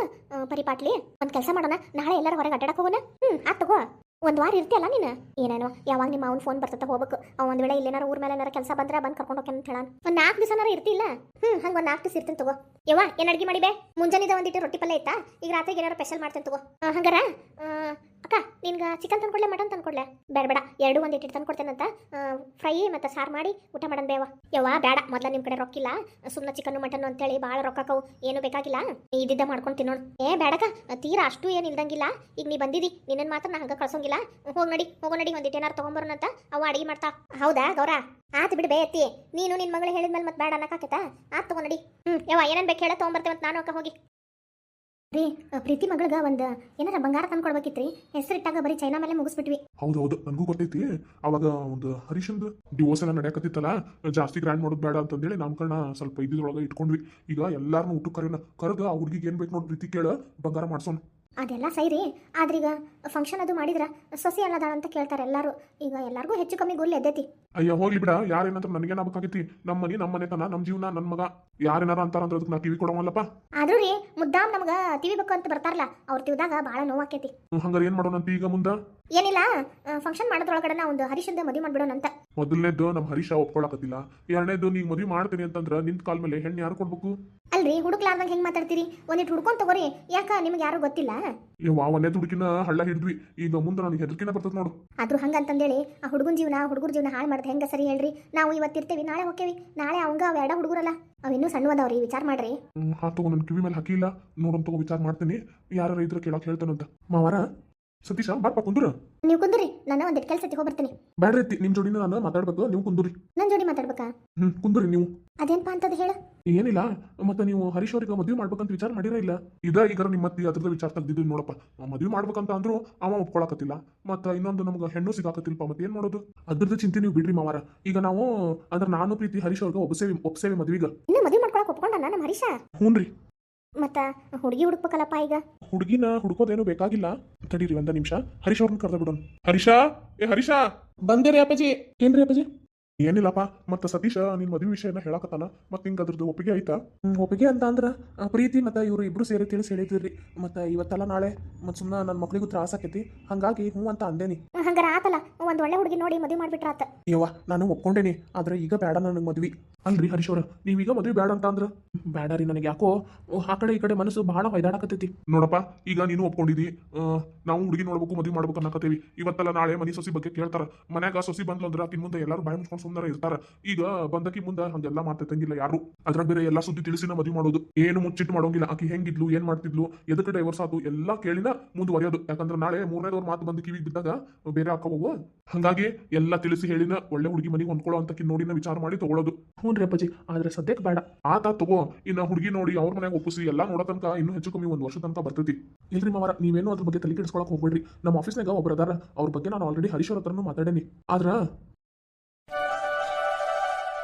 ಪರಿಪಾಟ್ಲಿ. ಒಂದ್ ಕೆಲಸ ಮಾಡೋಣ, ನಾಳೆ ಎಲ್ಲರೂ ಹೊರಗೆ ಅಡ್ಡಾಡಕ್ ಹೋಗೋಣ? ಹ್ಮ್, ಆತ್ ತಗೋ. ಒಂದ್ ವಾರ ಇರ್ತಿಯಲ್ಲ ನೀನು? ಏನೇನೋ, ಯಾವಾಗ ನಿಮ್ಮ ಅವ್ನ ಫೋನ್ ಬರ್ತದೆ ಹೋಗ್ಬೇಕು. ಅವ್ ಒಂದ್ ವೇಳೆ ಇಲ್ಲೇನಾರ ಊರ್ ಮೇಲೆ ಏನಾರ ಕೆಲಸ ಬಂದ್ರೆ ಬಂದ್ ಕರ್ಕೊಂಡು ಹೋಗ್ಯಾನ ಅಂತ ಹೇಳ ಒಂದ್ ನಾಲ್ಕು ದಿವಸನಾರ ಇರ್ತಿಲ್ಲ. ಹ್ಮ್, ಹಂಗ ಒಂದ್ ನಾಲ್ಕು ದಿವಸ ಇರ್ತೀನಿ ತಗೋ. ಯವ್ವ, ಏನ್ ಅಡ್ಗೆ ಮಾಡಿಬೆ ಮುಂಜಾನಿದ ಒಂದಿಟ್ಟು ರೊಟ್ಟಿ ಪಲ್ಯ ಐತಾ ಈಗ ರಾತ್ರಿಗೆ ಏನಾರ ಸ್ಪೆಷಲ್ ಮಾಡ್ತೇನೆ ತಗೋ. ಹಂಗಾರ ಅಕ್ಕ, ನಿನ್ಗೆ ಚಿಕನ್ ತಂದ್ಕೊಡ್ಲೆ ಮಟನ್ ತಂದ್ಕೊಡ್ಲೆ? ಬೇಡ ಬೇಡ ಎರಡು ಒಂದು ಇಟ್ಟು ತಂದ್ಕೊಡ್ತೇನಂತ ಫ್ರೈ ಮತ್ತು ಸಾರು ಮಾಡಿ ಊಟ ಮಾಡೋಣ ಬೇವ. ಯವ್ವ ಬೇಡ ಮೊದ್ಲ ನಿಮ್ಮ ಕಡೆ ರೊಕ್ಕಿಲ್ಲ. ಸುಮ್ಮನೆ ಚಿಕನ್ ಮಟನ್ ಅಂತೇಳಿ ಭಾಳ ರೊಕ್ಕಕ್ಕವು ಏನು ಬೇಕಾಗಿಲ್ಲ. ಇದ್ದಿದ್ದ ಮಾಡ್ಕೊಂಡು ತಿನ್ನೋಣ. ಏ ಬೇಡಕ ತೀರಾ ಅಷ್ಟು ಏನು ಇಲ್ದಂಗಿಲ್ಲ. ಈಗ ನೀ ಬಂದಿದಿ ನಿನ್ನನ್ನು ಮಾತ್ರ ನಾ ಹಂಗೆ ಕಳ್ಸೋಂಗಿಲ್ಲ. ಹೋಗಿ ನಡಿ, ಹೋಗೋ ನಡಿ ಒಂದಿಟ್ಟು ಏನಾರು ತೊಗೊಂಬರೋಣಂತ. ಅವ ಅಡಿಗೆ ಮಾಡ್ತಾ. ಹೌದಾ, ಗೌರ? ಆತ್ ಬಿಡು ಬೇ ಅತ್ತಿ. ನೀನು ನಿನ್ನ ಮಗಳು ಹೇಳಿದ್ಮೇಲೆ ಮತ್ತೆ ಬೇಡ ಅನ್ನಕ್ಕಾಕೈತಾ ಆತ್ ತಗೋ ನಡಿ. ಹ್ಞೂ ಯಾವ ಏನೇನು ಬೇಕು ಹೇಳ, ತೊಗೊಂಬರ್ತೇವೆ ಅಂತ ನಾನು ಅಕ್ಕ ಹೋಗಿ. ರೀ ಪ್ರೀತಿ ಮಗಳಿಗೆ ಒಂದು, ಏನಾರ ಬಂಗಾರ ತಂದ್ಕೊಡ್ಬೇಕಿತ್ರಿ ಹೆಸರಿಟ್ಟಾಗ ಬರೀ ಚೈನಾ ಮೇಲೆ ಮುಗಿಸ್ಬಿಟ್ವಿ. ಹೌದು ಹೌದು, ನನಗೂ ಗೊತ್ತೈತಿ. ಅವಾಗ ಒಂದು ಹರೀಶಂದು ಡಿವೋರ್ಸ್ ಎಲ್ಲ ನಡೆಯಕತ್ತಿತ್ತಲ್ಲ, ಜಾಸ್ತಿ ಗ್ರ್ಯಾಂಡ್ ಮಾಡೋದು ಬೇಡ ಅಂತಂದೇಳಿ ನಾಮಕರಣ ಸ್ವಲ್ಪ ಇದ್ರೊಳಗೆ ಇಟ್ಕೊಂಡ್ವಿ. ಈಗ ಎಲ್ಲಾರನ್ನೂ ಊಟಕ್ಕೆ ಕರೆಯೋಣ ಕರೆದು ಆ ಹುಡುಗಿಗೆ ಏನು ಬೇಕು ನೋಡಿ, ಪ್ರೀತಿ ಕೇಳ, ಬಂಗಾರ ಮಾಡ್ಸೋಣ ಅದೆಲ್ಲ ಸೈರಿ. ಆದ್ರೀಗ ಫಂಕ್ಷನ್ ಅದು ಮಾಡಿದ್ರ ಸೊಸಿ ಅಲ್ಲದಾಳ ಅಂತ ಕೇಳ್ತಾರೆ ಎಲ್ಲರೂ. ಈಗ ಎಲ್ಲರಿಗೂ ಹೆಚ್ಚು ಕಮ್ಮಿ ಗುಲ್ ಎದ್ದೈತಿ. ಅಯ್ಯೋ ಹೋಗ್ಲಿ ಬಿಡ. ಯಾರೇನಂತ ನನಗೇನಾಗಬೇಕಾಗೈತಿ ನಮ್ಮ ಮನೆ ನಮ್ಮ ಮನೆತನ ನಮ್ಮ ಜೀವನ ನನ್ನ ಮಗ. ಯಾರೇನಾರ ಅಂತಾರಂದ್ರೆ ಅದಕ್ಕೆ ನಾ ಟಿವಿ ಕೊಡವಲ್ಲಪ್ಪ. ಆದ್ರೂ ರೀ ಮುದ್ದಾಮ್ ನಮಗ ತಿವಿ ಬೇಕು ಅಂತ ಬರ್ತಾರಲ್ಲ ಅವ್ರ ತಿವಿದಾಗ ಬಹಳ ನೋವಾಕೈತಿ. ಹಂಗಾರೆ ಏನ್ ಮಾಡೋಣ ಅಂತ ಈಗ ಮುಂದ? ಏನಿಲ್ಲ ಫಂಕ್ಷನ್ ಮಾಡೋದ್ರೊಳಗಡೆ ನಾ ಒಂದು ಹರೀಶಂದ ಮದುವೆ ಮಾಡ್ಬಿಡೋಣ ಅಂತ ಮೊದಲನೇದು ನಮ್ಮ ಹರೀಶ ಒಪ್ಕೊಳಕತ್ತಿಲ್ಲ. ಎರಡನೇದು ನೀವು ಮದುವೆ ಮಾಡ್ತೀನಿ ಅಂತಂದ್ರೆ ನಿಂತ ಕಾಲ್ ಮೇಲೆ ಹೆಣ್ಣು ಯಾರು ಕೊಡ್ಬೇಕು? ಅಲ್ರಿ ಹುಡುಕ್ಲಾರ್ದಂಗ ಹೆಂಗ್ ಮಾತಾಡ್ತೀರಿ? ಒಂದಿಟ್ಟು ಹುಡ್ಕೊಂಡ್ ತಗೋರಿ ಯಾಕ ನಿಮ್ಗೆ ಯಾರು ಗೊತ್ತಿಲ್ಲ? ಇವ ಒಂದೇ ಹುಡುಕಿನ ಹಳ್ಳ ಹಿಡಿದ್ವಿ. ಈಗ ಮುಂದೆ ನನಗೆ ಹೆದರ್ಕಿನ ಬರ್ತದ ನೋಡು. ಆದ್ರೂ ಹಂಗಂತಂದೇಳಿ ಆ ಹುಡುಗನ ಜೀವನ ಹುಡುಗರ ಜೀವನ ಹಾಳು ಮಾಡ್ದೆ ಹೆಂಗ ಸರಿ ಹೇಳ್ರಿ? ನಾವು ಇವತ್ತಿರ್ತೇವಿ ನಾಳೆ ಹೋಕ್ಕೇವಿ. ನಾಳೆ ಅವಂಗ ಅವ ಎಡ ಹುಡುಗರಲ್ಲ. ಅವಿನ್ನೂ ಸಣ್ಣವದವ್ರಿ ವಿಚಾರ ಮಾಡ್ರಿ. ಹಾ ತಗೋ ನನ್ನ ಕಿವಿ ಮೇಲೆ ಹಾಕಿಲ್ಲ ನೋಡಂತ ವಿಚಾರ ಮಾಡ್ತೀನಿ. ಯಾರು ಇದ್ರೆ ಕೇಳಕ್ ಹೇಳ್ತಾನಂತ. ಮಾವಾರ ಸತೀಶ ಬಾಪ ಕುಂದ್ರ. ನೀವು ಕುಂದ್ರಿ ನಾನು ಕೆಲಸ ತಗೊಂಡ್ ಹೋಗ್ಬರ್ತೀನಿ. ಬ್ಯಾಡ್ರಿ ಐತಿ ನಿಮ್ ಜೋಡಿ ನಾನು ಮಾತಾಡ್ಬೇಕು ನೀವು ಕುಂದ್ರಿ. ನನ್ನ ಜೋಡಿ ಮಾತಾಡ್ಬೇಕಾ? ಹ್ಮ್ ಕುಂದ್ರಿ ನೀವು. ಅದೇನ್ಪಾ ಅಂತದ್ ಹೇಳ? ಏನಿಲ್ಲ ಮತ್ತೆ ನೀವು ಹರೀಶ್ ಅವ್ರಿಗೆ ಮದುವೆ ಮಾಡ್ಬೇಕಂತ ವಿಚಾರ ಮಾಡಿರ ಇಲ್ಲ? ಇದ ಈಗ ನಿಮ್ಮ ಮತ್ತೆ ಅದ್ರದ ವಿಚಾರ ತೆಗ್ದಿದ್ದು ನೋಡಪ್ಪ. ಮದುವೆ ಮಾಡ್ಬೇಕಂತ ಅಂದ್ರು ಅವ ಒಪ್ಕೊಳಕತ್ತಿಲ್ಲ. ಮತ್ತೆ ಇನ್ನೊಂದು ನಮ್ಗೆ ಹೆಣ್ಣು ಸಿಗಾಕತ್ತಿಲ್ಪ ಮತ್ತೆ ಏನ್ ಮಾಡೋದು? ಅದ್ರದ್ದು ಚಿಂತೆ ನೀವು ಬಿಡ್ರಿ ಮಾವಾರ. ಈಗ ನಾವು ಅಂದ್ರೆ ನಾನು ಪ್ರೀತಿ ಹರೀಶ್ ಅವ್ರಿಗೆ ಒಬ್ಬಸೇವಿ ಒಪ್ಸೇವಿ ಮದ್ವಿಗ. ಇನ್ನು ಮದುವೆ ಮಾಡ್ಕೊಳಕ್ ಒಪ್ಕೊಂಡ ನಮ್ಮ ಹರೀಶ? ಹ್ಞೂನ್ರಿ ಮತ್ತ ಹುಡುಗಿ ಹುಡುಕ್ಬೇಕಲ್ಲಪ್ಪ ಈಗ? ಹುಡುಗಿನ ಹುಡುಕೋದೇನು ಬೇಕಾಗಿಲ್ಲ. ತಡೀರಿ ಒಂದ ನಿಮಿಷ. ಹರೀಶ್ ಅವ್ರನ್ನ ಕರೆದ ಬಿಡೋಣ ಹರೀಶಾ? ಏ ಹರೀಶಾ? ಬಂದೆ ರೀ ಅಪ್ಪಾಜಿ. ಏನ್ರಿ ಅಪ್ಪಾಜಿ? ಏನಿಲ್ಲಪ್ಪ ಮತ್ತೆ ಸತೀಶ ನಿನ್ ಮದುವೆ ವಿಷಯನ ಹೇಳಕತ್ತಾನ ಮತ್ತೆ ಹಿಂಗ ಅದ್ರದ್ದು ಒಪ್ಪಿಗೆ ಆಯ್ತಾ? ಒಪ್ಪಿಗೆ ಅಂತ ಅಂದ್ರ ಆ, ಪ್ರೀತಿ ಮತ್ತ ಇವರು ಇಬ್ರು ಸೇರಿ ತಿಳಿಸಿ ಹೇಳಿದ್ರಿ ಮತ್ತ ಇವತ್ತಲ್ಲ ನಾಳೆ ಮತ್ತೆ ಸುಮ್ಮನೆ ನನ್ನ ಮಕ್ಳಿಗೂ ತ್ರಾಸ ಆಕೈತಿ ಹಂಗಾಗಿ ಹ್ಞೂ ಅಂತ ಅಂದೇನಿ. ಹಂಗಾರ ಆತಲ್ಲ ಒಂದ್ ಒಳ್ಳೆ ಹುಡುಗಿ ನೋಡಿ ಮದುವೆ ಮಾಡ್ಬಿಟ್ರ ಆತ. ಯವ್ವ ನಾನು ಒಪ್ಕೊಂಡೇನಿ ಆದ್ರೆ ಈಗ ಬೇಡ ನನಗೆ ಮದ್ವಿ. ಅಲ್ರಿ ಹರೀಶ್ ಅವ್ರ ನೀವೀಗ ಮದುವೆ ಬೇಡ ಅಂತ ಅಂದ್ರ? ಬೇಡ ರೀ ನನಗೆ ಯಾಕೋ ಆ ಕಡೆ ಈ ಕಡೆ ಮನಸ್ಸು ಬಹಳ ಹೊಯ್ದಾಡಕತ್ತೈತಿ. ನೋಡಪ್ಪ ಈಗ ನೀನು ಒಪ್ಕೊಂಡಿದಿ ಆ, ನಾವು ಹುಡುಗಿ ನೋಡ್ಬೇಕು ಮದುವೆ ಮಾಡ್ಬೇಕು ಅನ್ನಕತ್ತೀವಿ. ಇವತ್ತಲ್ಲ ನಾಳೆ ಮನಿ ಸೊಸಿ ಬಗ್ಗೆ ಕೇಳ್ತಾರ. ಮನ್ಯಾಗ ಸೊಸಿ ಬಂದ್ಲು ಅಂದ್ರೆ ಆಕಿನ ಮುಂದೆ ಎಲ್ಲಾರು ಬಾಯ್ ಮುಚ್ಕೊಂಡು ಸುಮ್ಮನೆ ಇರ್ತಾರ. ಈಗ ಬಂದಕಿ ಮುಂದೆ ಹಂಗೆಲ್ಲ ಮಾತಾಡ್ತಂಗಿಲ್ಲ ಯಾರು. ಅದ್ರಾಗ ಬೇರೆ ಎಲ್ಲಾ ಸುದ್ದಿ ತಿಳಿಸಿನ ಮದುವೆ ಮಾಡೋದು. ಏನು ಮುಚ್ಚಿಟ್ಟು ಮಾಡೋಂಗಿಲ್ಲ. ಆಕಿ ಹೆಂಗಿದ್ಲು ಏನ್ ಮಾಡ್ತಿದ್ಲು ಎದಕ್ಕೆ ಡೈವರ್ಸ್ ಆತು ಎಲ್ಲಾ ಕೇಳಿನ ಮುಂದುವರಿಯೋದು. ಯಾಕಂದ್ರೆ ನಾಳೆ ಮೂರನೇದವ್ರ ಮಾತು ಬಂದು ಕಿವಿ ಬಿದ್ದಾಗ ಬೇರೆ ಹಾಕೋವು ಹಂಗಾಗಿ ಎಲ್ಲಾ ತಿಳಿಸಿ ಹೇಳಿನ ಒಳ್ಳೆ ಹುಡುಗಿ ಮನೆಗೆ ಹೊಂದ್ಕೊಳ್ಳೋ ಅಂತ ನೋಡಿನ ವಿಚಾರ ಮಾಡಿ ತಗೊಳ್ಳೋದು ಹ್ಞೂ ರೀ ಅಪ್ಪಾಜಿ ಆದ್ರೆ ಸದ್ಯಕ್ಕೆ ಬೇಡ. ಆತ ತಗೋ ಇನ್ನ ಹುಡುಗಿ ನೋಡಿ ಅವ್ರ ಮನೆಗೆ ಒಪ್ಪಿಸಿ ಎಲ್ಲಾ ನೋಡೋ ತನಕ ಇನ್ನೂ ಹೆಚ್ಚು ಕಮ್ಮಿ ಒಂದು ವರ್ಷ ತನಕ ಬರ್ತೈತಿ. ಇಲ್ರಿ ಮಾವರ ನೀವೇನು ಅದ್ರ ಬಗ್ಗೆ ತಲೆ ಕೆಡಿಸ್ಕೊಳಕ್ ಹೋಗ್ಬೇಡ್ರಿ. ನಮ್ಮ ಆಫೀಸ್ನಾಗ ಒಬ್ರು ಅದಾರ. ಅವ್ರ ಬಗ್ಗೆ ನಾನು ಆಲ್ರೆಡಿ ಹರೀಶ್ ಅವ್ರ ಹತ್ರನೂ ಮಾತಾಡೇನಿ. ಆದ್ರ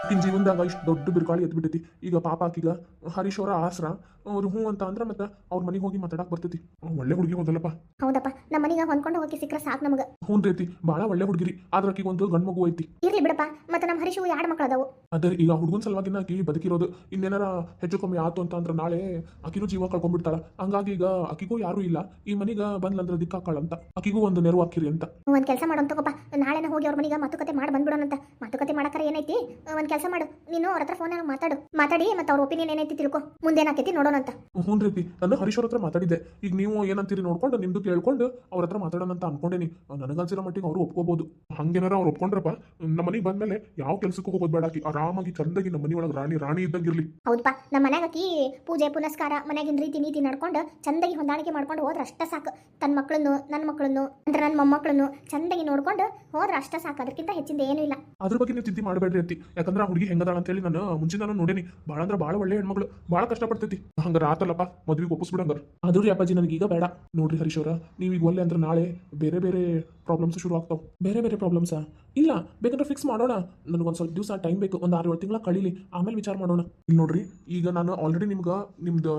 ಆಕಿನ ಜೀವನದಾಗ ಇಷ್ಟು ದೊಡ್ಡ ಬಿರುಗಾಳಿ ಎದ್ಬಿಟ್ಟೈತಿ ಈಗ ಪಾಪ ಆಕಿಗ ಹರೀಶ್ ಅವರ ಆಸ್ರ ಅವ್ರು ಹ್ಞೂ ಅಂತ ಅಂದ್ರೆ ಮತ್ತೆ ಅವ್ರ ಮನೆಗೆ ಹೋಗಿ ಮಾತಾಡಕ್ ಬರ್ತೈತಿ. ಒಳ್ಳೆ ಹುಡುಗಿ ಹೋದಲ್ಲಪ್ಪ ಹೌದಪ್ಪ ನಮ್ಮ ಮನೆಗೆ ಹೊಂದ್ಕೊಂಡು ಹೋಗಿ ಸಿಕ್ಕರೆ ಸಾಕು ನಮಗ. ಹ್ಞೂ ರೀತಿ ಬಹಳ ಒಳ್ಳೆ ಹುಡುಗಿರಿ. ಆದ್ರ ಆಕಿಗೆ ಒಂದು ಗಂಡು ಮಗು ಐತಿ. ಇರ್ಲಿ ಬಿಡಪ್ಪ ಮತ್ತೆ ನಮ್ಮ ಹರೀಶ್ ಎರಡು ಮಕ್ಳು ಅದಾವು. ಅದೇ ಈಗ ಹುಡುಗನ ಸಲುವಾಗಿ ಆಕಿ ಬದುಕಿರೋದು. ಇನ್ನೇನಾರ ಹೆಚ್ಚು ಕಮ್ಮಿ ಆತು ಅಂತ ಅಂದ್ರೆ ನಾಳೆ ಆಕಿನೂ ಜೀವ ಕಳ್ಕೊಂಡ್ಬಿಡ್ತಾಳ. ಹಂಗಾಗಿ ಈಗ ಆಕಿಗೂ ಯಾರು ಇಲ್ಲ. ಈ ಮನೆಗೆ ಬಂದ್ಲಂದ್ರೆ ದಿಕ್ಕಾಕಳಂತ ಆಕಿಗೂ ಒಂದು ನೆರವು ಹಾಕಿರಿ ಅಂತ. ಒಂದ್ ಕೆಲಸ ಮಾಡೋಣ ತಗೋಪ್ಪ. ನಾಳೆನ ಹೋಗಿ ಅವ್ರ ಮನೆಗೆ ಮಾತುಕತೆ ಮಾಡಿ ಬಂದ್ಬಿಡೋಣಂತ. ಮಾತುಕತೆ ಮಾಡಕ್ಕಾರ ಏನೈತಿ? ಒಂದ್ ಕೆಲಸ ಮಾಡು. ನೀನು ಅವ್ರ ಹತ್ರ ಫೋನ್ ಮಾತಾಡು. ಮಾತಾಡಿ ಮತ್ತೆ ಅವ್ರ ಒಪಿನಿಯನ್ ಏನೈತಿ ತಿಳ್ಕೊ. ಮುಂದೇನಾಕೈತಿ ನೋಡೋಣ ಅಂತ. ಹ್ಞೂ ರೀತಿ ನಾನು ಹರೀಶ್ ಅವ್ರ ಹತ್ರ ಮಾತಾಡಿದ್ದೆ. ಈಗ ನೀವು ಏನಂತೀರಿ ನೋಡ್ಕೊಂಡು ನಿಮ್ದು ಕೇಳ್ಕೊಂಡು ಅವ್ರ ಹತ್ರ ಮಾತಾಡೋಣ ಅಂತ ಅನ್ಕೊಂಡೇನಿ. ನನಗನ್ಸಿರೋ ಮಟ್ಟಿಗೆ ಅವರು ಒಪ್ಕೋಬಹುದು ಹಂಗೇನಾರ ಅವ್ರು ಒಪ್ಕೊಂಡ್ರಪ್ಪ ನಮ್ಮ ಮನೆಗೆ ಬಂದ್ಮೇಲೆ ಯಾವ ಕೆಲಸಕ್ಕೂ ಹೋಗೋದು ಬೇಡ ಆಕಿ. ಆರಾಮಾಗಿ ಚಂದಾಗಿ ನಮ್ಮ ಮನೆ ಒಳಗೆ ರಾಣಿ ರಾಣಿ ಇದ್ದಂಗಿರ್ಲಿ ಹೌದಪ್ಪ ನಮ್ಮ ಮನ್ಯಾಗ ಆಕಿ ಪೂಜೆ ಪುನಸ್ಕಾರ ಮನೆಗಿನ ರೀತಿ ನೀತಿ ನಡ್ಕೊಂಡು ಚಂದಾಗಿ ಹೊಂದಾಣಿಕೆ ಮಾಡ್ಕೊಂಡು ಹೋದ್ರೆ ಅಷ್ಟ ಸಾಕು. ತನ್ನ ಮಕ್ಕಳನ್ನು ನನ್ನ ಮಕ್ಕಳನ್ನು ಅಂದ್ರೆ ನನ್ನ ಮೊಮ್ಮಕ್ಕಳನ್ನು ಚಂದಾಗಿ ನೋಡ್ಕೊಂಡು ಹೋದ್ರೆ ಅಷ್ಟ ಸಾಕು. ಅದಕ್ಕಿಂತ ಹೆಚ್ಚಿಂದ ಏನೂ ಇಲ್ಲ. ಅದ್ರ ಬಗ್ಗೆ ನೀವು ಚಿಂತೆ ಮಾಡಬೇಡ್ರಿ ಅತ್ತಿ. ಯಾಕಂದ್ರೆ ಆ ಹುಡುಗಿ ಹೆಂಗದಾಳ ಅಂತೇಳಿ ನಾನು ಮುಂಚೆ ನಾನು ನೋಡೇನಿ. ಭಾಳ ಅಂದ್ರೆ ಭಾಳ ಒಳ್ಳೆ ಹೆಣ್ಮಗಳು. ಭಾಳ ಕಷ್ಟಪಡ್ತೈತಿ. ಹಂಗಾರ ಆತಲ್ಲಪ್ಪ, ಮದ್ವಿಗೆ ಒಪ್ಪಿಸ್ಬಿಡಂಗಾರ ಆದ್ರೂ ಅಪ್ಪಾಜಿ, ನನಗೆ ಈಗ ಬೇಡ. ನೋಡ್ರಿ ಹರೀಶ್ ಅವರ, ನೀವು ಈಗ ಒಲ್ಲೆ ಅಂದ್ರೆ ನಾಳೆ ಬೇರೆ ಬೇರೆ ಪ್ರಾಬ್ಲಮ್ಸ್ ಶುರು ಆಗ್ತಾವ. ಬೇರೆ ಬೇರೆ ಪ್ರಾಬ್ಲಮ್ಸ್ ಇಲ್ಲ, ಬೇಕಂದ್ರೆ ಫಿಕ್ಸ್ ಮಾಡೋಣ. ನನಗೊಂದು ಸ್ವಲ್ಪ ದಿವಸ ಟೈಮ್ ಬೇಕು. ಒಂದು ಆರು ಏಳು ತಿಂಗಳ ಕಳೀಲಿ. ಆಮೇಲೆ ವಿಚಾರ ಮಾಡೋಣ. ಇಲ್ಲಿ ನೋಡ್ರಿ, ಈಗ ನಾನು ಆಲ್ರೆಡಿ ನಿಮ್ಗೆ ನಿಮ್ದು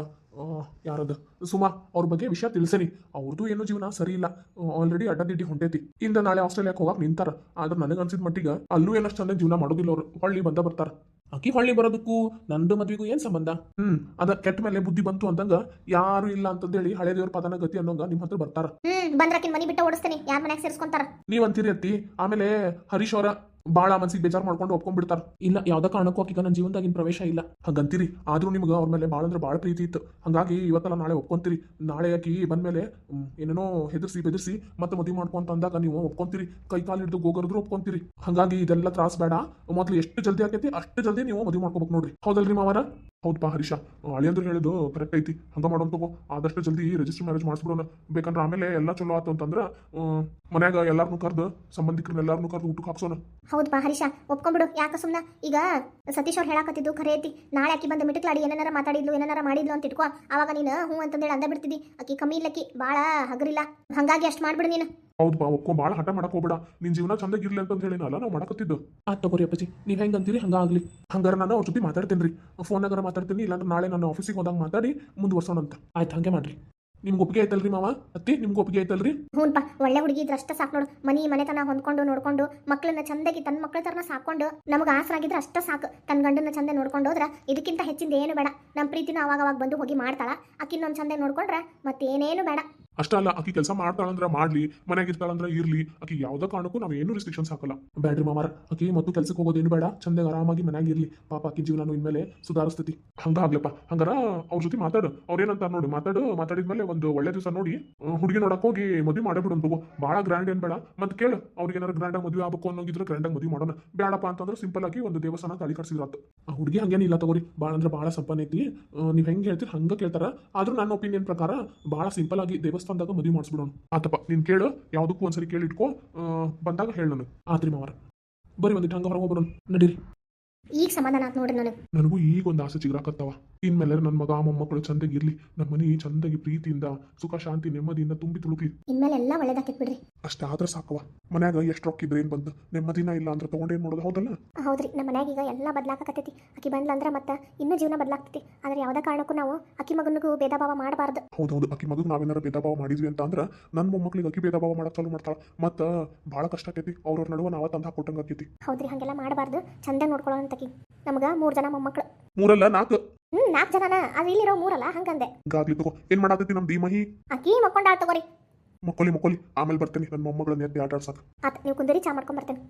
ಯಾರದು? ಸುಮಾ ಅವ್ರ ಬಗ್ಗೆ ವಿಷಯ ತಿಳಿಸೇನಿ. ಅವ್ರದ್ದು ಏನು ಜೀವನ ಸರಿ ಇಲ್ಲ ಆಲ್ರೆಡಿ ಅಡ್ಡದಿಡ್ಡಿ ಹೊಂಟೈತಿ. ಇಂದ ನಾಳೆ ಆಸ್ಟ್ರೇಲಿಯಾಕ್ಕೆ ಹೋಗಕ್ಕೆ ನಿಂತಾರ. ಆದ್ರೆ ನನಗೆ ಅನ್ಸಿದ ಮಟ್ಟಿಗೆ ಅಲ್ಲೂ ಏನಷ್ಟು ಚಂದ ಜೀವನ ಮಾಡೋದಿಲ್ಲ ಅವ್ರು. ಹೊಳ್ಳಿ ಬಂದ ಬರ್ತಾರ. ಅಕ್ಕಿ ಹೊಳ್ಳಿ ಬರೋದಕ್ಕೂ ನಂದು ಮದ್ವಿಗೂ ಏನ್ ಸಂಬಂಧ? ಹ್ಮ್ ಅದ ಕೆಟ್ಟ ಮೇಲೆ ಬುದ್ಧಿ ಬಂತು ಅಂದಂಗ ಯಾರು ಇಲ್ಲ ಅಂತಂದೇಳಿ ಹಳೆ ದೇವ್ರ ಪದನ ಗತಿ ಅನ್ನೋಂಗ ನಿಮ್ ಹತ್ರ ಬರ್ತಾರ. ಹ್ಮ್ ಬಂದ್ರಕಿನ್ ಮನಿ ಬಿಟ್ಟು ಓಡಿಸ್ತೀನಿ. ಯಾರ ಮನ್ಯಾಗ ಸೇರಿಸ್ಕೊಂತಾರ? ನೀವ್ ಅಂತೀರಿ ಅತ್ತಿ. ಆಮೇಲೆ ಹರೀಶ್ ಅವರ ಬಾಳ ಮನ್ಸಿಗೆ ಬೇಜಾರು ಮಾಡ್ಕೊಂಡು ಒಪ್ಕೊಂಡ್ಬಿಡ್ತಾರ. ಇಲ್ಲ, ಯಾವ್ದ ಕಾರಣಕ್ಕೂ ಆಕಿಗ ನನ್ನ ಜೀವನದಾಗಿನ ಪ್ರವೇಶ ಇಲ್ಲ. ಹಂಗಂತೀರಿ. ಆದ್ರೂ ನಿಮ್ಗೆ ಅವ್ರ ಮೇಲೆ ಭಾಳ ಅಂದ್ರೆ ಭಾಳ ಪ್ರೀತಿ ಇತ್ತು. ಹಂಗಾಗಿ ಇವತ್ತಲ್ಲ ನಾಳೆ ಒಪ್ಕೊಂತೀರಿ. ನಾಳೆ ಆಕಿ ಬಂದ್ಮೇಲೆ ಏನೇನೋ ಹೆದರ್ಸಿ ಬೆದರ್ಸಿ ಮತ್ತೆ ಮದುವೆ ಮಾಡ್ಕೊಂತ ಅಂದಾಗ ನೀವು ಒಪ್ಕೊಂತೀರಿ. ಕೈ ಕಾಲು ಹಿಡಿದು ಹೋಗೋದ್ರು ಒಪ್ಕೊಂತೀರಿ. ಹಂಗಾಗಿ ಇದೆಲ್ಲ ತ್ರಾಸ ಬೇಡ. ಮೊದ್ಲು ಎಷ್ಟು ಜಲ್ದಿ ಆಕೈತಿ ಅಷ್ಟು ಜಲ್ದಿ ನೀವು ಮದುವೆ ಮಾಡ್ಕೋಬೇಕು ನೋಡ್ರಿ. ಹೌದಲ್ರಿ ಮಾವರ? ಹೌದಪ್ಪ ಹರೀಶ. ಅಳಿಯಂದ್ರೆ ಹೇಳಿದ್ದು ಕರೆಕ್ಟ್ ಐತಿ. ಹಂಗ ಮಾಡೋಣ ತಗೋ. ಆದಷ್ಟು ಜಲ್ದಿ ರಿಜಿಸ್ಟರ್ ಮ್ಯಾರೇಜ್ ಮಾಡಿಸ್ಬಿಡೋಣ. ಬೇಕಂದ್ರೆ ಆಮೇಲೆ ಎಲ್ಲ ಚಲೋ ಆತು ಅಂತಂದ್ರೆ ಮನ್ಯಾಗ ಎಲ್ಲಾರನ್ನೂ ಕರ್ದು, ಸಂಬಂಧಿಕರನ್ನ ಎಲ್ಲಾರನ್ನೂ ಕರ್ದು ಊಟಕ್ಕೆ ಹಾಕ್ಸೋಣ. ಹೌದಪ್ಪ ಹರೀಶ, ಒಪ್ಕೊಂಬಿಡು. ಯಾಕ ಸುಮ್ನ? ಈಗ ಸತೀಶ್ ಅವ್ರು ಹೇಳಾಕತ್ತಿದ್ದು ಖರೆ ಐತಿ. ನಾಳೆ ಆಕಿ ಬಂದು ಮಿಟಕ್ಲಾಡಿ ಏನಾರ ಮಾತಾಡಿದ್ಲು ಏನಾರ ಮಾಡಿದ್ಲು ಅಂತ ಇಟ್ಕೋ. ಅವಾಗ ನೀನು ಹ್ಞೂ ಅಂತಂದೇಳಿ ಅಂದ ಬಿಡ್ತಿದ್ದಿ. ಆಕಿ ಕಮ್ಮಿ ಇಲ್ಲಕ್ಕಿ ಭಾಳ ಹಗರಿಲ್ಲ. ಹಂಗಾಗಿ ಅಷ್ಟು ಮಾಡ್ಬಿಡು ನೀನು. ಹೌದಪ್ಪ ಒಪ್ಕೊಂಡ್ ಭಾಳ ಹಠ ಮಾಡಕ್ ಹೋಗ್ಬೇಡ. ನಿನ್ ಜೀವನ ಚಂದಾಗಿರ್ಲಿ ಅಂತ ಹೇಳಿನಲ್ಲ ನಾವು ಮಾಡಕತ್ತಿದ್ದು. ಆ, ತಗೋರಿ ಅಪ್ಪಾಜಿ, ನೀವ್ ಹೆಂಗ್ ಅಂತೀರಿ? ಹಂಗಾಗ್ಲಿ ಹಂಗಾರ ನಾನು ಅವ್ರ ಜೊತೆ ಮಾತಾಡ್ತೀನಿ ರೀ ಫೋನಾಗಾರ ಮಾತಾಡ್ತೀನಿ, ಇಲ್ಲಾಂದ್ರೆ ನಾಳೆ ನಾನು ಆಫೀಸಿಗೆ ಹೋದಾಗ ಮಾತಾಡಿ ಮುಂದುವರ್ಸೋಣ ಅಂತ. ಆಯ್ತು, ಹಂಗೆ ಮಾಡ್ರಿ. ನಿಮ್ಗೆ ಒಪ್ಪಿಗೆ ಆಯ್ತಲ್ರಿ ಮಾವ? ಅತ್ತಿ, ನಿಮ್ಗೆ ಒಪ್ಪಿಗೆ ಆಯ್ತಲ್ರಿ? ಹ್ಞೂನ್ಪ ಒಳ್ಳೆ ಹುಡುಗಿ ಅಷ್ಟ ಸಾಕು ನೋಡು. ಮನಿ, ಮನೆತನ ಹೊಂದ್ಕೊಂಡು, ನೋಡ್ಕೊಂಡು ಮಕ್ಕಳನ್ನ ಚಂದಾಗಿ ತನ್ನ ಮಕ್ಕಳ ತರನ ಸಾಕೊಂಡು ನಮಗೆ ಆಸರಾಗಿದ್ರೆ ಅಷ್ಟ ಸಾಕು. ತನ್ನ ಗಂಡನ ಚಂದ ನೋಡ್ಕೊಂಡು ಹೋದ್ರೆ ಇದಕ್ಕಿಂತ ಹೆಚ್ಚಿಂದ ಏನು ಬೇಡ. ನಮ್ಮ ಪ್ರೀತಿನ ಅವಾಗ ಅವಾಗ ಬಂದು ಹೋಗಿ ಮಾಡ್ತಾಳ. ಅಕ್ಕಿನ್ನೊಂದು ಚಂದ ನೋಡ್ಕೊಂಡ್ರೆ ಮತ್ತೇನೇನು ಬೇಡ. ಅಷ್ಟ ಅಲ್ಲ, ಆಕಿ ಕೆಲಸ ಮಾಡ್ತಾಳಂದ್ರೆ ಮಾಡ್ಲಿ ಮನೆಗೆ ಇರ್ತಾಳಂದ್ರೆ ಇರ್ಲಿ, ಆಕಿ ಯಾವ್ದೋ ಕಾರಣಕ್ಕೂ ನಾವ್ ಏನು ರಿಸ್ಟ್ರಿಕ್ಷನ್ಸ್ ಹಾಕಲ್ಲ. ಬ್ಯಾಡ್ರಿ ಮಾಮಾರ, ಆಕಿ ಮತ್ತು ಕೆಲಸಕ್ಕೆ ಹೋಗೋದೇನು ಬೇಡ, ಚಂದಾಗ ಆರಾಮಾಗಿ ಮನೆಗೆ ಇರ್ಲಿ. ಪಾಪ ಆಕಿ ಜೀವನ ಇನ್ಮೇಲೆ ಸುಧಾರಿಸ್ತೈತಿ. ಹಂಗ ಆಗ್ಲಪ್ಪ. ಹಂಗಾರ ಅವ್ರ ಜೊತೆ ಮಾತಾಡು. ಅವ್ರೇನಂತ ನೋಡಿ, ಮಾತಾಡು, ಮಾತಾಡಿದ್ಮೇಲೆ ಒಂದು ಒಳ್ಳೆ ದಿವಸ ನೋಡಿ ಹುಡುಗಿ ನೋಡಕ್ ಹೋಗಿ ಮದ್ವೆ ಮಾಡಬಿಡು ಅಂತ ಭಾಳ ಗ್ರ್ಯಾಂಡ್ ಏನ್ ಬೇಡ. ಮತ್ತೆ ಕೇಳು, ಅವ್ರಿಗೆ ಏನಾರ ಗ್ರ್ಯಾಂಡ್ ಮದ್ವೆ ಆಗ್ಬೇಕು ಅನ್ನೋಗಿದ್ರೆ ಗ್ರ್ಯಾಂಡ್ ಮದ್ವೆ ಮಾಡೋಣ. ಬೇಡಪ್ಪ ಅಂತಂದ್ರೆ ಸಿಂಪಲ್ ಆಗಿ ಒಂದು ದೇವಸ್ಥಾನ ತಾಳಿ ಕಟ್ಸಿದ್ರಾತು. ಹುಡುಗಿ ಹಂಗೇನಿಲ್ಲ ತಗೋರಿ. ಭಾಳ ಅಂದ್ರೆ ಭಾಳ ಸಂಪನ್ನ ಐತಿ. ನೀವು ಹೆಂಗೆ ಹೇಳ್ತೀರಿ ಹಂಗ ಕೇಳ್ತಾರ. ಆದ್ರೂ ನನ್ನ ಒಪಿನಿಯನ್ ಪ್ರಕಾರ ಭಾಳ ಸಿಂಪಲ್ ಆಗಿ ದೇವಸ್ಥಾನದಾಗ ಮದುವೆ ಮಾಡಿಸ್ಬಿಡೋಣ. ಆತಪ್ಪ ನೀನು ಕೇಳು ಯಾವುದಕ್ಕೂ ಒಂದ್ಸರಿ ಕೇಳಿ ಇಟ್ಕೋ ಬಂದಾಗ ಹೇಳು ನನಗೆ. ಆತ್ರಿ ಮಾವರ. ಬರೀ ಒಂದಿಟ್ಟು ಹಂಗೆ ಹೊರಗೆ ಹೋಗ್ಬಿಡೋಣ. ನಡೀರಿ. ಈಗ ಸಮಾಧಾನ ಆತ್ ನೋಡ್ರಿ ನನಗೆ. ನನಗೂ ಈಗ ಒಂದು ಆಸೆ ಚಿಗುರಾಕತ್ತವ. ಇನ್ಮೇಲೆ ನನ್ನ ಮಗ ಮೊಮ್ಮಕ್ಕಳು ಚಂದಾಗಿರ್ಲಿ ನಮ್ಮ ಮನೆ ಚಂದಾಗಿ ಪ್ರೀತಿಯಿಂದ ಸುಖ ಶಾಂತಿ ನೆಮ್ಮದಿಯಿಂದ ತುಂಬಿ ತುಳುಕ್ಲಿ ಇನ್ಮೇಲೆ ಎಲ್ಲ ಒಳ್ಳೇದಾಕೈತ್ ಬಿಡ್ರಿ ಅಷ್ಟಾದ್ರೆ ಸಾಕವ ಮನ್ಯಾಗ ಎಷ್ಟು ರೊಕ್ಕ ಇದ್ರೆ ಏನ್ ಬಂದು ನೆಮ್ಮದಿನ ಇಲ್ಲ ಅಂದ್ರೆ ತಗೊಂಡೇನ್ ಮಾಡೋದು? ಹೌದಲ್ಲ? ಹೌದ್ರಿ ನಮ್ಮ ಮನ್ಯಾಗ ಈಗ ಎಲ್ಲ ಬದಲಾಕತ್ತೈತಿ ಆಕಿ ಬಂದ್ಲಂದ್ರೆ ಮತ್ತೆ ಇನ್ನೂ ಜೀವನ ಬದಲಾಗ್ತೈತಿ. ಆದ್ರೆ ಯಾವ್ದೇ ಕಾರಣಕ್ಕೂ ನಾವು ಅಕ್ಕಿ ಮಗನಿಗೂ ಭೇದ ಭಾವ ಮಾಡಬಾರ್ದು. ಹೌದೌದು ಅಕ್ಕಿ ಮಗಗ್ ನಾವೇನಾರ ಭೇದ ಭಾವ ಮಾಡಿದ್ವಿ ಅಂತ ಅಂದ್ರೆ ನನ್ನ ಮೊಮ್ಮಕ್ಳಿಗೆ ಅಕ್ಕಿ ಭೇದ ಭಾವ ಮಾಡಕ್ ಚಾಲು ಮಾಡ್ತಾಳ. ಮತ್ತ ಭಾಳ ಕಷ್ಟ ಆಕೈತಿ. ಅವ್ರವ್ರ ನಡುವ ನಾವ ತಂದ ಹಾಕೊಟ್ಟಂಗ್ ಆಕೈತಿ. ಹೌದ್ರಿ ಹಂಗೆಲ್ಲ ಮಾಡಬಾರ್ದು. ಚಂದ ನೋಡ್ಕೊಳ್ಳೋ ಅಂತಕಿ ನಮ್ಗೆ ಮೂರು ಜನ ಮೊಮ್ಮಕ್ಳು. ಮೂರಲ್ಲ ನಾಲ್ಕು. ಹ್ಞೂ ನಾಲ್ಕು ಜನನ. ಅದು ಇಲ್ಲಿರೋ ಮೂರಲ್ಲ ಹಂಗಂದೆ. ಹಿಂಗಾಗ್ಲಿ ತಗೋ ಏನ್ ಮಾಡಾತೈತಿ ನಮ್ ಧೀಮಹಿ? ಅಕ್ಕಿ ಮಕ್ಕೊಂಡಾಳ್ ತಗೋರಿ. ಮಕ್ಕೊಲಿ ಮಕ್ಕೊಲಿ ಆಮೇಲೆ ಬರ್ತೀನಿ. ನನ್ನ ಮೊಮ್ಮಗಳನ್ನ ಎತ್ತಿ ಆಟ ಆಡ್ಸಕ್ ಆತ ನೀವು ಕುಂದರಿ ಚಾ ಮಾಡ್ಕೊಂಡ್ ಬರ್ತೇನೆ.